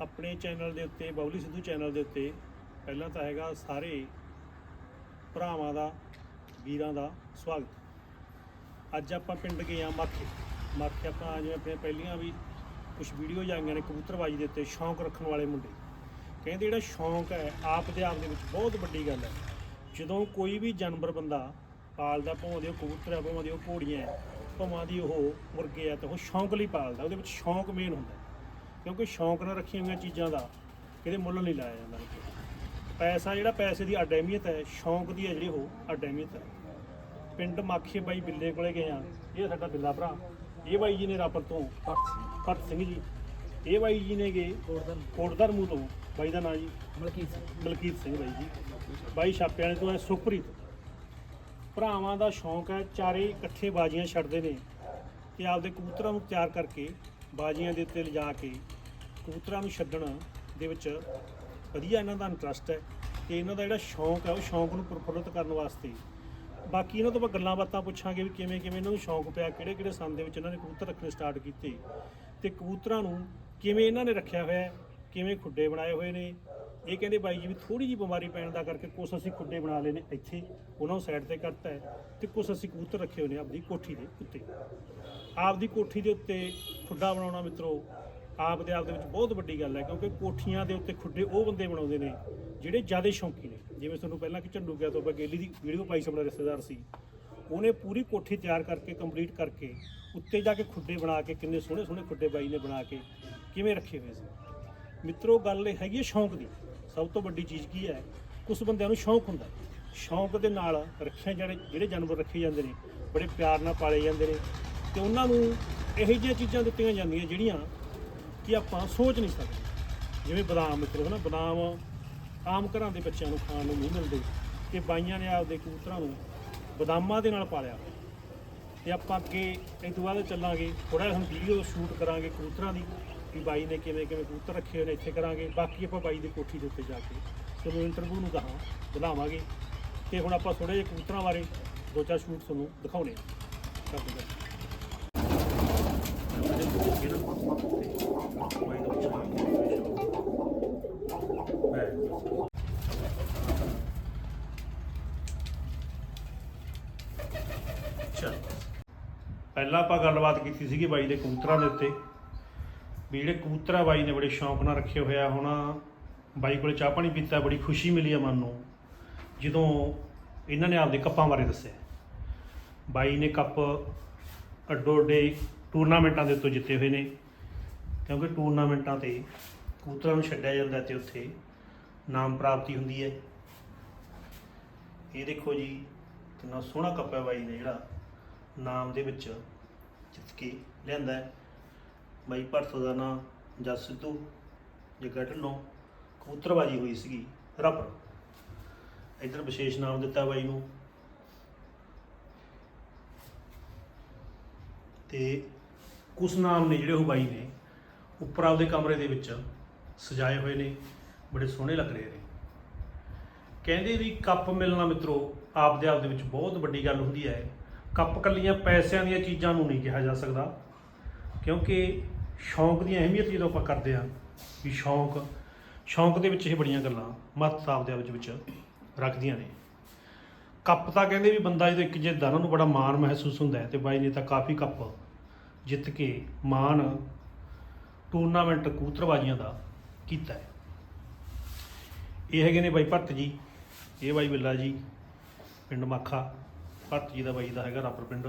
ਆਪਣੇ ਚੈਨਲ ਦੇ ਉੱਤੇ, ਬਬਲੀ ਸਿੱਧੂ ਚੈਨਲ ਦੇ ਉੱਤੇ ਪਹਿਲਾਂ ਤਾਂ ਹੈਗਾ ਸਾਰੇ ਭਰਾਵਾਂ ਦਾ, ਵੀਰਾਂ ਦਾ ਸਵਾਗਤ। ਅੱਜ ਆਪਾਂ ਪਿੰਡ ਗਏ ਆ ਮਾਖੇ। ਮਾਖੇ ਆਪਾਂ ਜਿਵੇਂ ਆਪਣੇ ਪਹਿਲੀਆਂ ਵੀ ਕੁਝ ਵੀਡੀਓ ਜਾਂਗੀਆਂ ਨੇ ਕਬੂਤਰਬਾਜੀ ਦੇ ਉੱਤੇ, ਸ਼ੌਂਕ ਰੱਖਣ ਵਾਲੇ ਮੁੰਡੇ। ਕਹਿੰਦੇ ਜਿਹੜਾ ਸ਼ੌਂਕ ਹੈ, ਆਪ ਦੇ ਆਪ ਦੇ ਵਿੱਚ ਬਹੁਤ ਵੱਡੀ ਗੱਲ ਹੈ। ਜਦੋਂ ਕੋਈ ਵੀ ਜਾਨਵਰ ਬੰਦਾ ਪਾਲਦਾ ਭਾਵੇਂ ਦੇ ਉਹ ਕਬੂਤਰ ਹੈ ਭਾਵੇਂ ਦੇ ਉਹ ਘੋੜੀਆਂ ਹੈ, ਭਾਵੇਂ ਦੀ ਉਹ ਮੁਰਗੇ ਆ ਤਾਂ ਉਹ ਸ਼ੌਂਕ ਲਈ ਪਾਲਦਾ, ਉਹਦੇ ਵਿੱਚ ਸ਼ੌਂਕ ਮੇਨ ਹੁੰਦਾ ਕਿਉਂਕਿ ਸ਼ੌਂਕ ਨਾਲ ਰੱਖੀਆਂ ਹੋਈਆਂ ਚੀਜ਼ਾਂ ਦਾ ਕਿਤੇ ਮੁੱਲ ਨਹੀਂ ਲਾਇਆ ਜਾਂਦਾ ਪੈਸਾ ਜਿਹੜਾ ਪੈਸੇ ਦੀ ਅੱਡ ਅਹਿਮੀਅਤ ਹੈ ਸ਼ੌਂਕ ਦੀ ਹੈ ਜਿਹੜੀ ਉਹ ਅੱਡ ਅਹਿਮੀਅਤ ਹੈ। ਪਿੰਡ ਮਾਖੇ ਬਾਈ ਬਿੱਲੇ ਕੋਲੇ ਗਏ ਆ ਇਹ ਸਾਡਾ ਬਿੱਲਾ ਭਰਾ। ਇਹ ਬਾਈ ਜੀ ਨੇ ਰਾਪਰ ਤੋਂ ਭਗਤ ਸਿੰਘ। ਜੀ। ਇਹ ਬਾਈ ਜੀ ਨੇਗੇ ਕੋਟਦਰ ਮੂੰਹ ਤੋਂ। ਬਾਈ ਦਾ ਨਾਂ ਜੀ ਮਲਕੀਤ ਸਿੰਘ। ਬਾਈ ਜੀ। ਬਾਈ ਛਾਪੇ ਵਾਲੇ ਤੋਂ ਹੈ ਸੁਖਪ੍ਰੀਤ। ਭਰਾਵਾਂ ਦਾ ਸ਼ੌਂਕ ਹੈ ਚਾਰੇ ਇਕੱਠੇ ਬਾਜ਼ੀਆਂ ਛੱਡਦੇ ਨੇ ਤੇ ਆਪਦੇ ਕਬੂਤਰਾਂ ਨੂੰ ਤਿਆਰ ਕਰਕੇ ਬਾਜ਼ੀਆਂ ਦੇ ਉੱਤੇ ਲਿਜਾ ਕੇ ਕਬੂਤਰਾਂ ਨੂੰ ਛੱਡਣ ਦੇ ਵਿੱਚ ਵਧੀਆ ਇਹਨਾਂ ਦਾ ਇੰਟਰਸਟ ਹੈ ਤੇ ਇਹਨਾਂ ਦਾ ਜਿਹੜਾ ਸ਼ੌਂਕ ਹੈ, ਉਹ ਸ਼ੌਂਕ ਨੂੰ ਪ੍ਰਫੁੱਲਤ ਕਰਨ ਵਾਸਤੇ। ਬਾਕੀ ਇਹਨਾਂ ਤੋਂ ਆਪਾਂ ਗੱਲਾਂ ਬਾਤਾਂ ਪੁੱਛਾਂਗੇ ਵੀ ਕਿਵੇਂ ਕਿਵੇਂ ਇਹਨਾਂ ਨੂੰ ਸ਼ੌਂਕ ਪਿਆ, ਕਿਹੜੇ ਕਿਹੜੇ ਸੰਨ ਦੇ ਵਿੱਚ ਇਹਨਾਂ ਨੇ ਕਬੂਤਰ ਰੱਖਣੇ ਸਟਾਰਟ ਕੀਤੇ ਤੇ ਕਬੂਤਰਾਂ ਨੂੰ ਕਿਵੇਂ ਇਹਨਾਂ ਨੇ ਰੱਖਿਆ ਹੋਇਆ ਹੈ, ਕਿਵੇਂ ਖੁੱਡੇ ਬਣਾਏ ਹੋਏ ਨੇ। ਇਹ ਕਹਿੰਦੇ ਬਾਈ ਜੀ ਵੀ ਥੋੜੀ ਜੀ ਬਿਮਾਰੀ ਪੈਣ ਦਾ ਕਰਕੇ ਕੁਛ ਅਸੀਂ ਖੁੱਡੇ ਬਣਾ ਲਏ ਨੇ ਇੱਥੇ, ਉਹਨਾਂ ਨੂੰ ਸਾਈਡ ਤੇ ਕਰਤਾ ਹੈ ਤੇ ਕੁਛ ਅਸੀਂ ਕਬੂਤਰ ਰੱਖੇ ਹੋਏ ਨੇ ਆਪਣੀ ਕੋਠੀ ਦੇ ਉੱਤੇ। ਆਪਦੀ ਕੋਠੀ ਦੇ ਉੱਤੇ ਖੁੱਡਾ ਬਣਾਉਣਾ ਮਿੱਤਰੋ ਆਪ ਦੇ ਆਪ ਦੇ ਵਿੱਚ ਬਹੁਤ ਵੱਡੀ ਗੱਲ ਹੈ, ਕਿਉਂਕਿ ਕੋਠੀਆਂ ਦੇ ਉੱਤੇ ਖੁੱਡੇ ਉਹ ਬੰਦੇ ਬਣਾਉਂਦੇ ਨੇ ਜਿਹੜੇ ਜ਼ਿਆਦਾ ਸ਼ੌਂਕੀ ਨੇ। ਜਿਵੇਂ ਤੁਹਾਨੂੰ ਪਹਿਲਾਂ ਕਿ ਝੰਡੂ ਗਿਆ ਤੋਂ ਬਗੇਲੀ ਦੀ ਵੀਡੀਓ ਪਾਈ ਸੀ ਆਪਣਾ ਰਿਸ਼ਤੇਦਾਰ ਸੀ। ਉਹਨੇ ਪੂਰੀ ਕੋਠੀ ਤਿਆਰ ਕਰਕੇ, ਕੰਪਲੀਟ ਕਰਕੇ, ਉੱਤੇ ਜਾ ਕੇ ਖੁੱਡੇ ਬਣਾ ਕੇ, ਕਿੰਨੇ ਸੋਹਣੇ ਸੋਹਣੇ ਖੁੱਡੇ ਬਾਈ ਨੇ ਬਣਾ ਕੇ ਕਿਵੇਂ ਰੱਖੇ ਹੋਏ ਸੀ। ਮਿੱਤਰੋ, ਗੱਲ ਇਹ ਹੈਗੀ ਹੈ ਸ਼ੌਂਕ ਦੀ। ਸਭ ਤੋਂ ਵੱਡੀ ਚੀਜ਼ ਕੀ ਹੈ ਕੁਝ ਬੰਦਿਆਂ ਨੂੰ ਸ਼ੌਂਕ ਹੁੰਦਾ ਸ਼ੌਂਕ ਦੇ ਨਾਲ ਰੱਖਿਆ ਜਿਹੜੇ ਜਿਹੜੇ ਜਾਨਵਰ ਰੱਖੇ ਜਾਂਦੇ ਨੇ, ਬੜੇ ਪਿਆਰ ਨਾਲ ਪਾਲੇ ਜਾਂਦੇ ਨੇ ਤੇ ਉਹਨਾਂ ਨੂੰ ਇਹੋ ਜਿਹੀਆਂ ਚੀਜ਼ਾਂ ਦਿੱਤੀਆਂ ਜਾਂਦੀਆਂ ਜਿਹੜੀਆਂ ਕਿ ਆਪਾਂ ਸੋਚ ਨਹੀਂ ਸਕਦੇ। ਜਿਵੇਂ ਬਦਾਮ ਮਿੱਤਰੋ, ਹਨਾ? ਬਦਾਮ ਆਮ ਘਰਾਂ ਦੇ ਬੱਚਿਆਂ ਨੂੰ ਖਾਣ ਨੂੰ ਨਹੀਂ ਮਿਲਦੇ ਤੇ ਬਾਈਆਂ ਨੇ ਆਪਦੇ ਕਬੂਤਰਾਂ ਨੂੰ ਬਦਾਮਾਂ ਦੇ ਨਾਲ ਪਾਲਿਆ। ਹੋਇਆ। ਤੇ ਆਪਾਂ ਅੱਗੇ ਇਸ ਤੋਂ ਬਾਅਦ ਚੱਲਾਂਗੇ ਥੋੜਾ ਜਿਹਾ ਹੁਣ ਵੀਡੀਓ ਸ਼ੂਟ ਕਰਾਂਗੇ ਕਬੂਤਰਾਂ ਦੀ ਵੀ ਬਾਈ ਨੇ ਕਿਵੇਂ ਕਿਵੇਂ ਕਬੂਤਰ ਰੱਖੇ ਹੋਏ ਨੇ, ਇੱਥੇ ਕਰਾਂਗੇ। ਬਾਕੀ ਆਪਾਂ ਬਾਈ ਦੀ ਕੋਠੀ ਦੇ ਉੱਤੇ ਜਾ ਕੇ ਤੁਹਾਨੂੰ ਇੰਟਰਵਿਊ ਨੂੰ ਕਹਾਂ ਬੁਲਾਵਾਂਗੇ ਤੇ ਹੁਣ ਆਪਾਂ ਥੋੜੇ ਜਿਹੇ ਕਬੂਤਰਾਂ ਬਾਰੇ ਦੋ ਚਾਰ ਸ਼ੂਟ ਤੁਹਾਨੂੰ ਦਿਖਾਉਣੇ ਕਰਦੇ ਹਾਂ। ਪਹਿਲਾਂ ਆਪਾਂ ਗੱਲਬਾਤ ਕੀਤੀ ਸੀਗੀ ਬਾਈ ਦੇ ਕਬੂਤਰਾਂ ਦੇ ਉੱਤੇ, ਵੀ ਜਿਹੜੇ ਕਬੂਤਰ ਆ ਬਾਈ ਨੇ ਬੜੇ ਸ਼ੌਂਕ ਨਾਲ ਰੱਖੇ ਹੋਇਆ ਹੁਣ ਬਾਈ ਕੋਲੇ ਚਾਹ ਪਾਣੀ ਪੀਤਾ, ਬੜੀ ਖੁਸ਼ੀ ਮਿਲੀ ਆ ਮਨ ਨੂੰ, ਜਦੋਂ ਇਹਨਾਂ ਨੇ ਆਪਦੇ ਕੱਪਾਂ ਬਾਰੇ ਦੱਸਿਆ। ਬਾਈ ਨੇ ਕੱਪ ਅੱਡੋ ਅੱਡੇ ਟੂਰਨਾਮੈਂਟਾਂ ਦੇ ਉੱਤੇ ਜਿੱਤੇ ਹੋਏ ਨੇ। ਕਿਉਂਕਿ ਟੂਰਨਾਮੈਂਟਾਂ ਤੇ ਕਬੂਤਰਾਂ ਨੂੰ ਛੱਡਿਆ ਜਾਂਦਾ ਤੇ ਉੱਥੇ ਨਾਮ ਪ੍ਰਾਪਤੀ ਹੁੰਦੀ ਹੈ। ਇਹ ਦੇਖੋ ਜੀ, ਕਿੰਨਾ ਸੋਹਣਾ ਕੱਪ ਬਾਈ ਨੇ ਜਿਹੜਾ ਨਾਮ ਦੇ ਵਿੱਚ ਜਿੱਤ ਕੇ ਲਿਆਂਦਾ ਹੈ। ਬਾਈ ਭਰਤ ਦਾ ਨਾਂ ਜਸ ਸਿੱਧੂ ਜੱਗਾ ਢਿੱਲੋਂ ਕਬੂਤਰਬਾਜੀ ਹੋਈ ਸੀਗੀ ਰੱਬ ਇੱਧਰ ਵਿਸ਼ੇਸ਼ ਨਾਮ ਦਿੱਤਾ ਬਾਈ ਨੂੰ। ਤੇ ਕੁਝ ਨਾਮ ਨੇ ਜਿਹੜੇ ਉਹ ਬਾਈ ਨੇ ਉੱਪਰ ਆਪਦੇ ਕਮਰੇ ਦੇ ਵਿੱਚ ਸਜਾਏ ਹੋਏ ਨੇ, ਬੜੇ ਸੋਹਣੇ ਲੱਗ ਰਹੇ ਨੇ। ਕਹਿੰਦੇ ਵੀ ਕੱਪ ਮਿਲਣਾ ਮਿੱਤਰੋ, ਆਪਦੇ ਆਪ ਦੇ ਵਿੱਚ ਬਹੁਤ ਵੱਡੀ ਗੱਲ ਹੁੰਦੀ ਹੈ। ਕੱਪ ਕੱਲੀਆਂ ਪੈਸਿਆਂ ਦੀਆਂ ਚੀਜ਼ਾਂ ਨੂੰ ਨਹੀਂ ਕਿਹਾ ਜਾ ਸਕਦਾ, ਕਿਉਂਕਿ ਸ਼ੌਂਕ ਦੀ ਅਹਿਮੀਅਤ ਜਦੋਂ ਆਪਾਂ ਕਰਦੇ ਹਾਂ, ਵੀ ਸ਼ੌਂਕ ਸ਼ੌਂਕ ਦੇ ਵਿੱਚ ਇਹ ਬੜੀਆਂ ਗੱਲਾਂ ਮਹੱਤਤਾ ਆਪਦੇ ਆਪ ਦੇ ਵਿੱਚ ਰੱਖਦੀਆਂ ਨੇ। ਕੱਪ ਤਾਂ ਕਹਿੰਦੇ ਵੀ ਬੰਦਾ ਜਦੋਂ ਇੱਕ ਜੇ ਦਾਣਾ ਨੂੰ ਬੜਾ ਮਾਣ ਮਹਿਸੂਸ ਹੁੰਦਾ ਹੈ ਤੇ ਬਾਈ ਨੇ ਤਾਂ ਕਾਫੀ ਕੱਪ ਜਿੱਤ ਕੇ ਮਾਣ ਟੂਰਨਾਮੈਂਟ ਕਬੂਤਰਬਾਜ਼ੀਆਂ ਦਾ ਕੀਤਾ ਹੈ। ਇਹ ਹੈਗੇ ਨੇ ਬਾਈ ਭੱਟ ਜੀ ਇਹ ਬਾਈ ਬਿੱਲਾ ਜੀ ਪਿੰਡ ਮਾਖਾ। ਭੱਟ ਜੀ ਦਾ ਬਾਈ ਦਾ ਹੈਗਾ ਰਾਪਰ ਪਿੰਡ।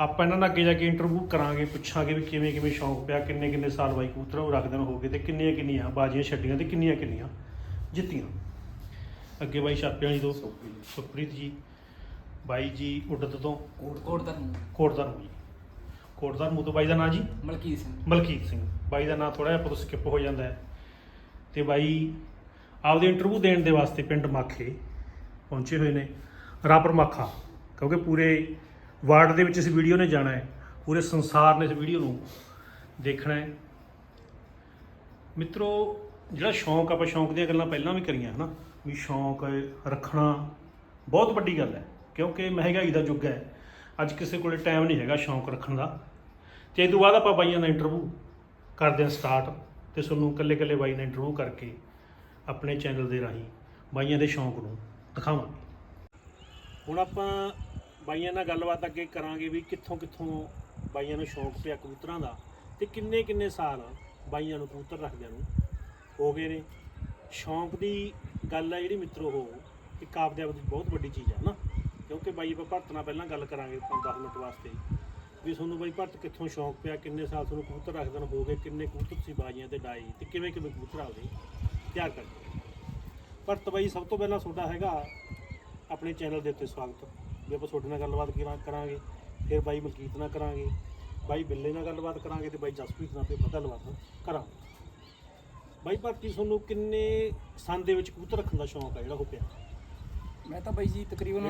ਆਪਾਂ ਇਹਨਾਂ ਨਾਲ ਅੱਗੇ ਜਾ ਕੇ ਇੰਟਰਵਿਊ ਕਰਾਂਗੇ ਪੁੱਛਾਂਗੇ ਵੀ ਕਿਵੇਂ ਕਿਵੇਂ ਸ਼ੌਂਕ ਪਿਆ ਕਿੰਨੇ ਕਿੰਨੇ ਸਾਲ ਬਾਈ ਕਬੂਤਰਾਂ ਨੂੰ ਰੱਖਦੇ ਹੋ ਗਏ ਤੇ ਕਿੰਨੀਆਂ ਕਿੰਨੀਆਂ ਬਾਜ਼ੀਆਂ ਛੱਡੀਆਂ ਤੇ ਕਿੰਨੀਆਂ ਕਿੰਨੀਆਂ ਜਿੱਤੀਆਂ। ਅੱਗੇ ਬਾਈ ਛਾਪਿਆਂ ਜੀ ਤੋਂ ਸੁਖਪ੍ਰੀਤ ਜੀ। ਬਾਈ ਜੀ ਉੱਡਤ ਤੋਂ। ਕੋਟਦਰ ਕੋਟਦਾਰ ਜੀ। ਕੋਟਦਾਰ ਮੂੰਹ ਤੋਂ ਬਾਈ ਦਾ ਨਾਂ ਜੀ? ਮਲਕੀਤ ਸਿੰਘ। ਮਲਕੀਤ ਸਿੰਘ। ਬਾਈ ਦਾ ਨਾਂ ਥੋੜਾ ਜਿਹਾ ਪੁੱਤ ਸਕਿਪ ਹੋ ਜਾਂਦਾ ਹੈ। ਤੇ ਬਾਈ ਆਪਦੀ ਇੰਟਰਵਿਊ ਦੇਣ ਦੇ ਵਾਸਤੇ ਪਿੰਡ ਮਾਖੇ ਪਹੁੰਚੇ ਹੋਏ ਨੇ ਰਾਪਰ ਮਾਖਾ। ਕਿਉਂਕਿ ਪੂਰੇ ਵਰਲਡ ਦੇ ਵਿੱਚ ਇਸ ਵੀਡੀਓ ਨੇ ਜਾਣਾ ਹੈ। ਪੂਰੇ ਸੰਸਾਰ ਨੇ ਇਸ ਵੀਡੀਓ ਨੂੰ ਦੇਖਣਾ ਹੈ। ਮਿੱਤਰੋ ਜਿਹੜਾ ਸ਼ੌਂਕ ਆਪਾਂ ਸ਼ੌਂਕ ਦੀਆਂ ਗੱਲਾਂ ਪਹਿਲਾਂ ਵੀ ਕਰੀਆਂ ਹਨਾ? ਵੀ ਸ਼ੌਂਕ ਰੱਖਣਾ ਬਹੁਤ ਵੱਡੀ ਗੱਲ ਹੈ। ਕਿਉਂਕਿ ਮਹਿੰਗਾਈ ਦਾ ਯੁੱਗ ਹੈ। ਅੱਜ ਕਿਸੇ ਕੋਲੇ ਟਾਈਮ ਨਹੀਂ ਹੈਗਾ ਸ਼ੌਂਕ ਰੱਖਣ ਦਾ। ਤੇ ਇਹ ਤੋਂ ਬਾਅਦ ਆਪਾਂ ਬਾਈਆਂ ਦਾ ਇੰਟਰਵਿਊ ਕਰਦੇ ਹਾਂ ਸਟਾਰਟ ਤੇ ਤੁਹਾਨੂੰ ਇਕੱਲੇ-ਇਕੱਲੇ ਬਾਈ ਦਾ ਇੰਟਰਵਿਊ ਕਰਕੇ ਆਪਣੇ ਚੈਨਲ ਦੇ ਰਾਹੀਂ ਬਾਈਆਂ ਦੇ ਸ਼ੌਂਕ ਨੂੰ ਦਿਖਾਵਾਂਗੇ। ਹੁਣ ਆਪਾਂ ਬਾਈਆਂ ਨਾਲ ਗੱਲਬਾਤ ਅੱਗੇ ਕਰਾਂਗੇ ਵੀ ਕਿੱਥੋਂ ਕਿੱਥੋਂ ਬਾਈਆਂ ਨੂੰ ਸ਼ੌਂਕ ਪਿਆ ਕਬੂਤਰਾਂ ਦਾ ਤੇ ਕਿੰਨੇ ਕਿੰਨੇ ਸਾਲ ਬਾਈਆਂ ਨੂੰ ਕਬੂਤਰ ਰੱਖਦਿਆਂ ਨੂੰ ਹੋ ਗਏ ਨੇ। ਸ਼ੌਂਕ ਦੀ ਗੱਲ ਹੈ ਜਿਹੜੀ ਮਿੱਤਰੋ, ਉਹ ਇੱਕ ਆਪਦੇ ਆਪ ਦੀ ਬਹੁਤ ਵੱਡੀ ਚੀਜ਼ ਹੈ ਨਾ ਕਿਉਂਕਿ ਬਾਈ ਆਪਾਂ ਭਰਤ ਨਾਲ ਪਹਿਲਾਂ ਗੱਲ ਕਰਾਂਗੇ 5-10 ਮਿੰਟ ਵਾਸਤੇ ਵੀ ਤੁਹਾਨੂੰ ਬਾਈ ਭਰਤ ਕਿੱਥੋਂ ਸ਼ੌਂਕ ਪਿਆ ਕਿੰਨੇ ਸਾਲ ਤੁਹਾਨੂੰ ਕਬੂਤਰ ਰੱਖਦਿਆਂ ਨੂੰ ਹੋ ਗਏ ਕਿੰਨੇ ਕਬੂਤਰ ਤੁਸੀਂ ਬਾਜੀਆਂ ਤੇ ਡਾਈ ਤੇ ਕਿਵੇਂ ਕਿਵੇਂ ਕਬੂਤਰ ਆਉਦੇ ਤਿਆਰ ਕਰਦੇ ਭਰਤ ਬਾਈ ਸਭ ਤੋਂ ਪਹਿਲਾਂ ਤੁਹਾਡਾ ਹੈਗਾ ਆਪਣੇ ਚੈਨਲ ਦੇ ਉੱਤੇ ਸਵਾਗਤ। ਵੀ ਆਪਾਂ ਤੁਹਾਡੇ ਨਾਲ ਗੱਲਬਾਤ ਕਰਾਂ- ਕਰਾਂਗੇ ਫਿਰ ਬਾਈ ਮਲਕੀਤ ਨਾਲ ਕਰਾਂਗੇ ਬਾਈ ਬਿੱਲੇ ਨਾਲ ਗੱਲਬਾਤ ਕਰਾਂਗੇ ਤੇ ਬਾਈ ਜਸਪ੍ਰੀਤ ਨਾਲ ਫਿਰ ਗੱਲਬਾਤ ਕਰਾਂਗੇ। ਬਾਈ ਭਰਤੀ ਤੁਹਾਨੂੰ ਕਿੰਨੇ ਸੰਨ ਦੇ ਵਿੱਚ ਕਬੂਤਰ ਰੱਖਣ ਦਾ ਸ਼ੌਂਕ ਹੈ ਜਿਹੜਾ ਹੋ ਪਿਆ? ਮੈਂ ਤਾਂ ਬਾਈ ਜੀ ਤਕਰੀਬਨ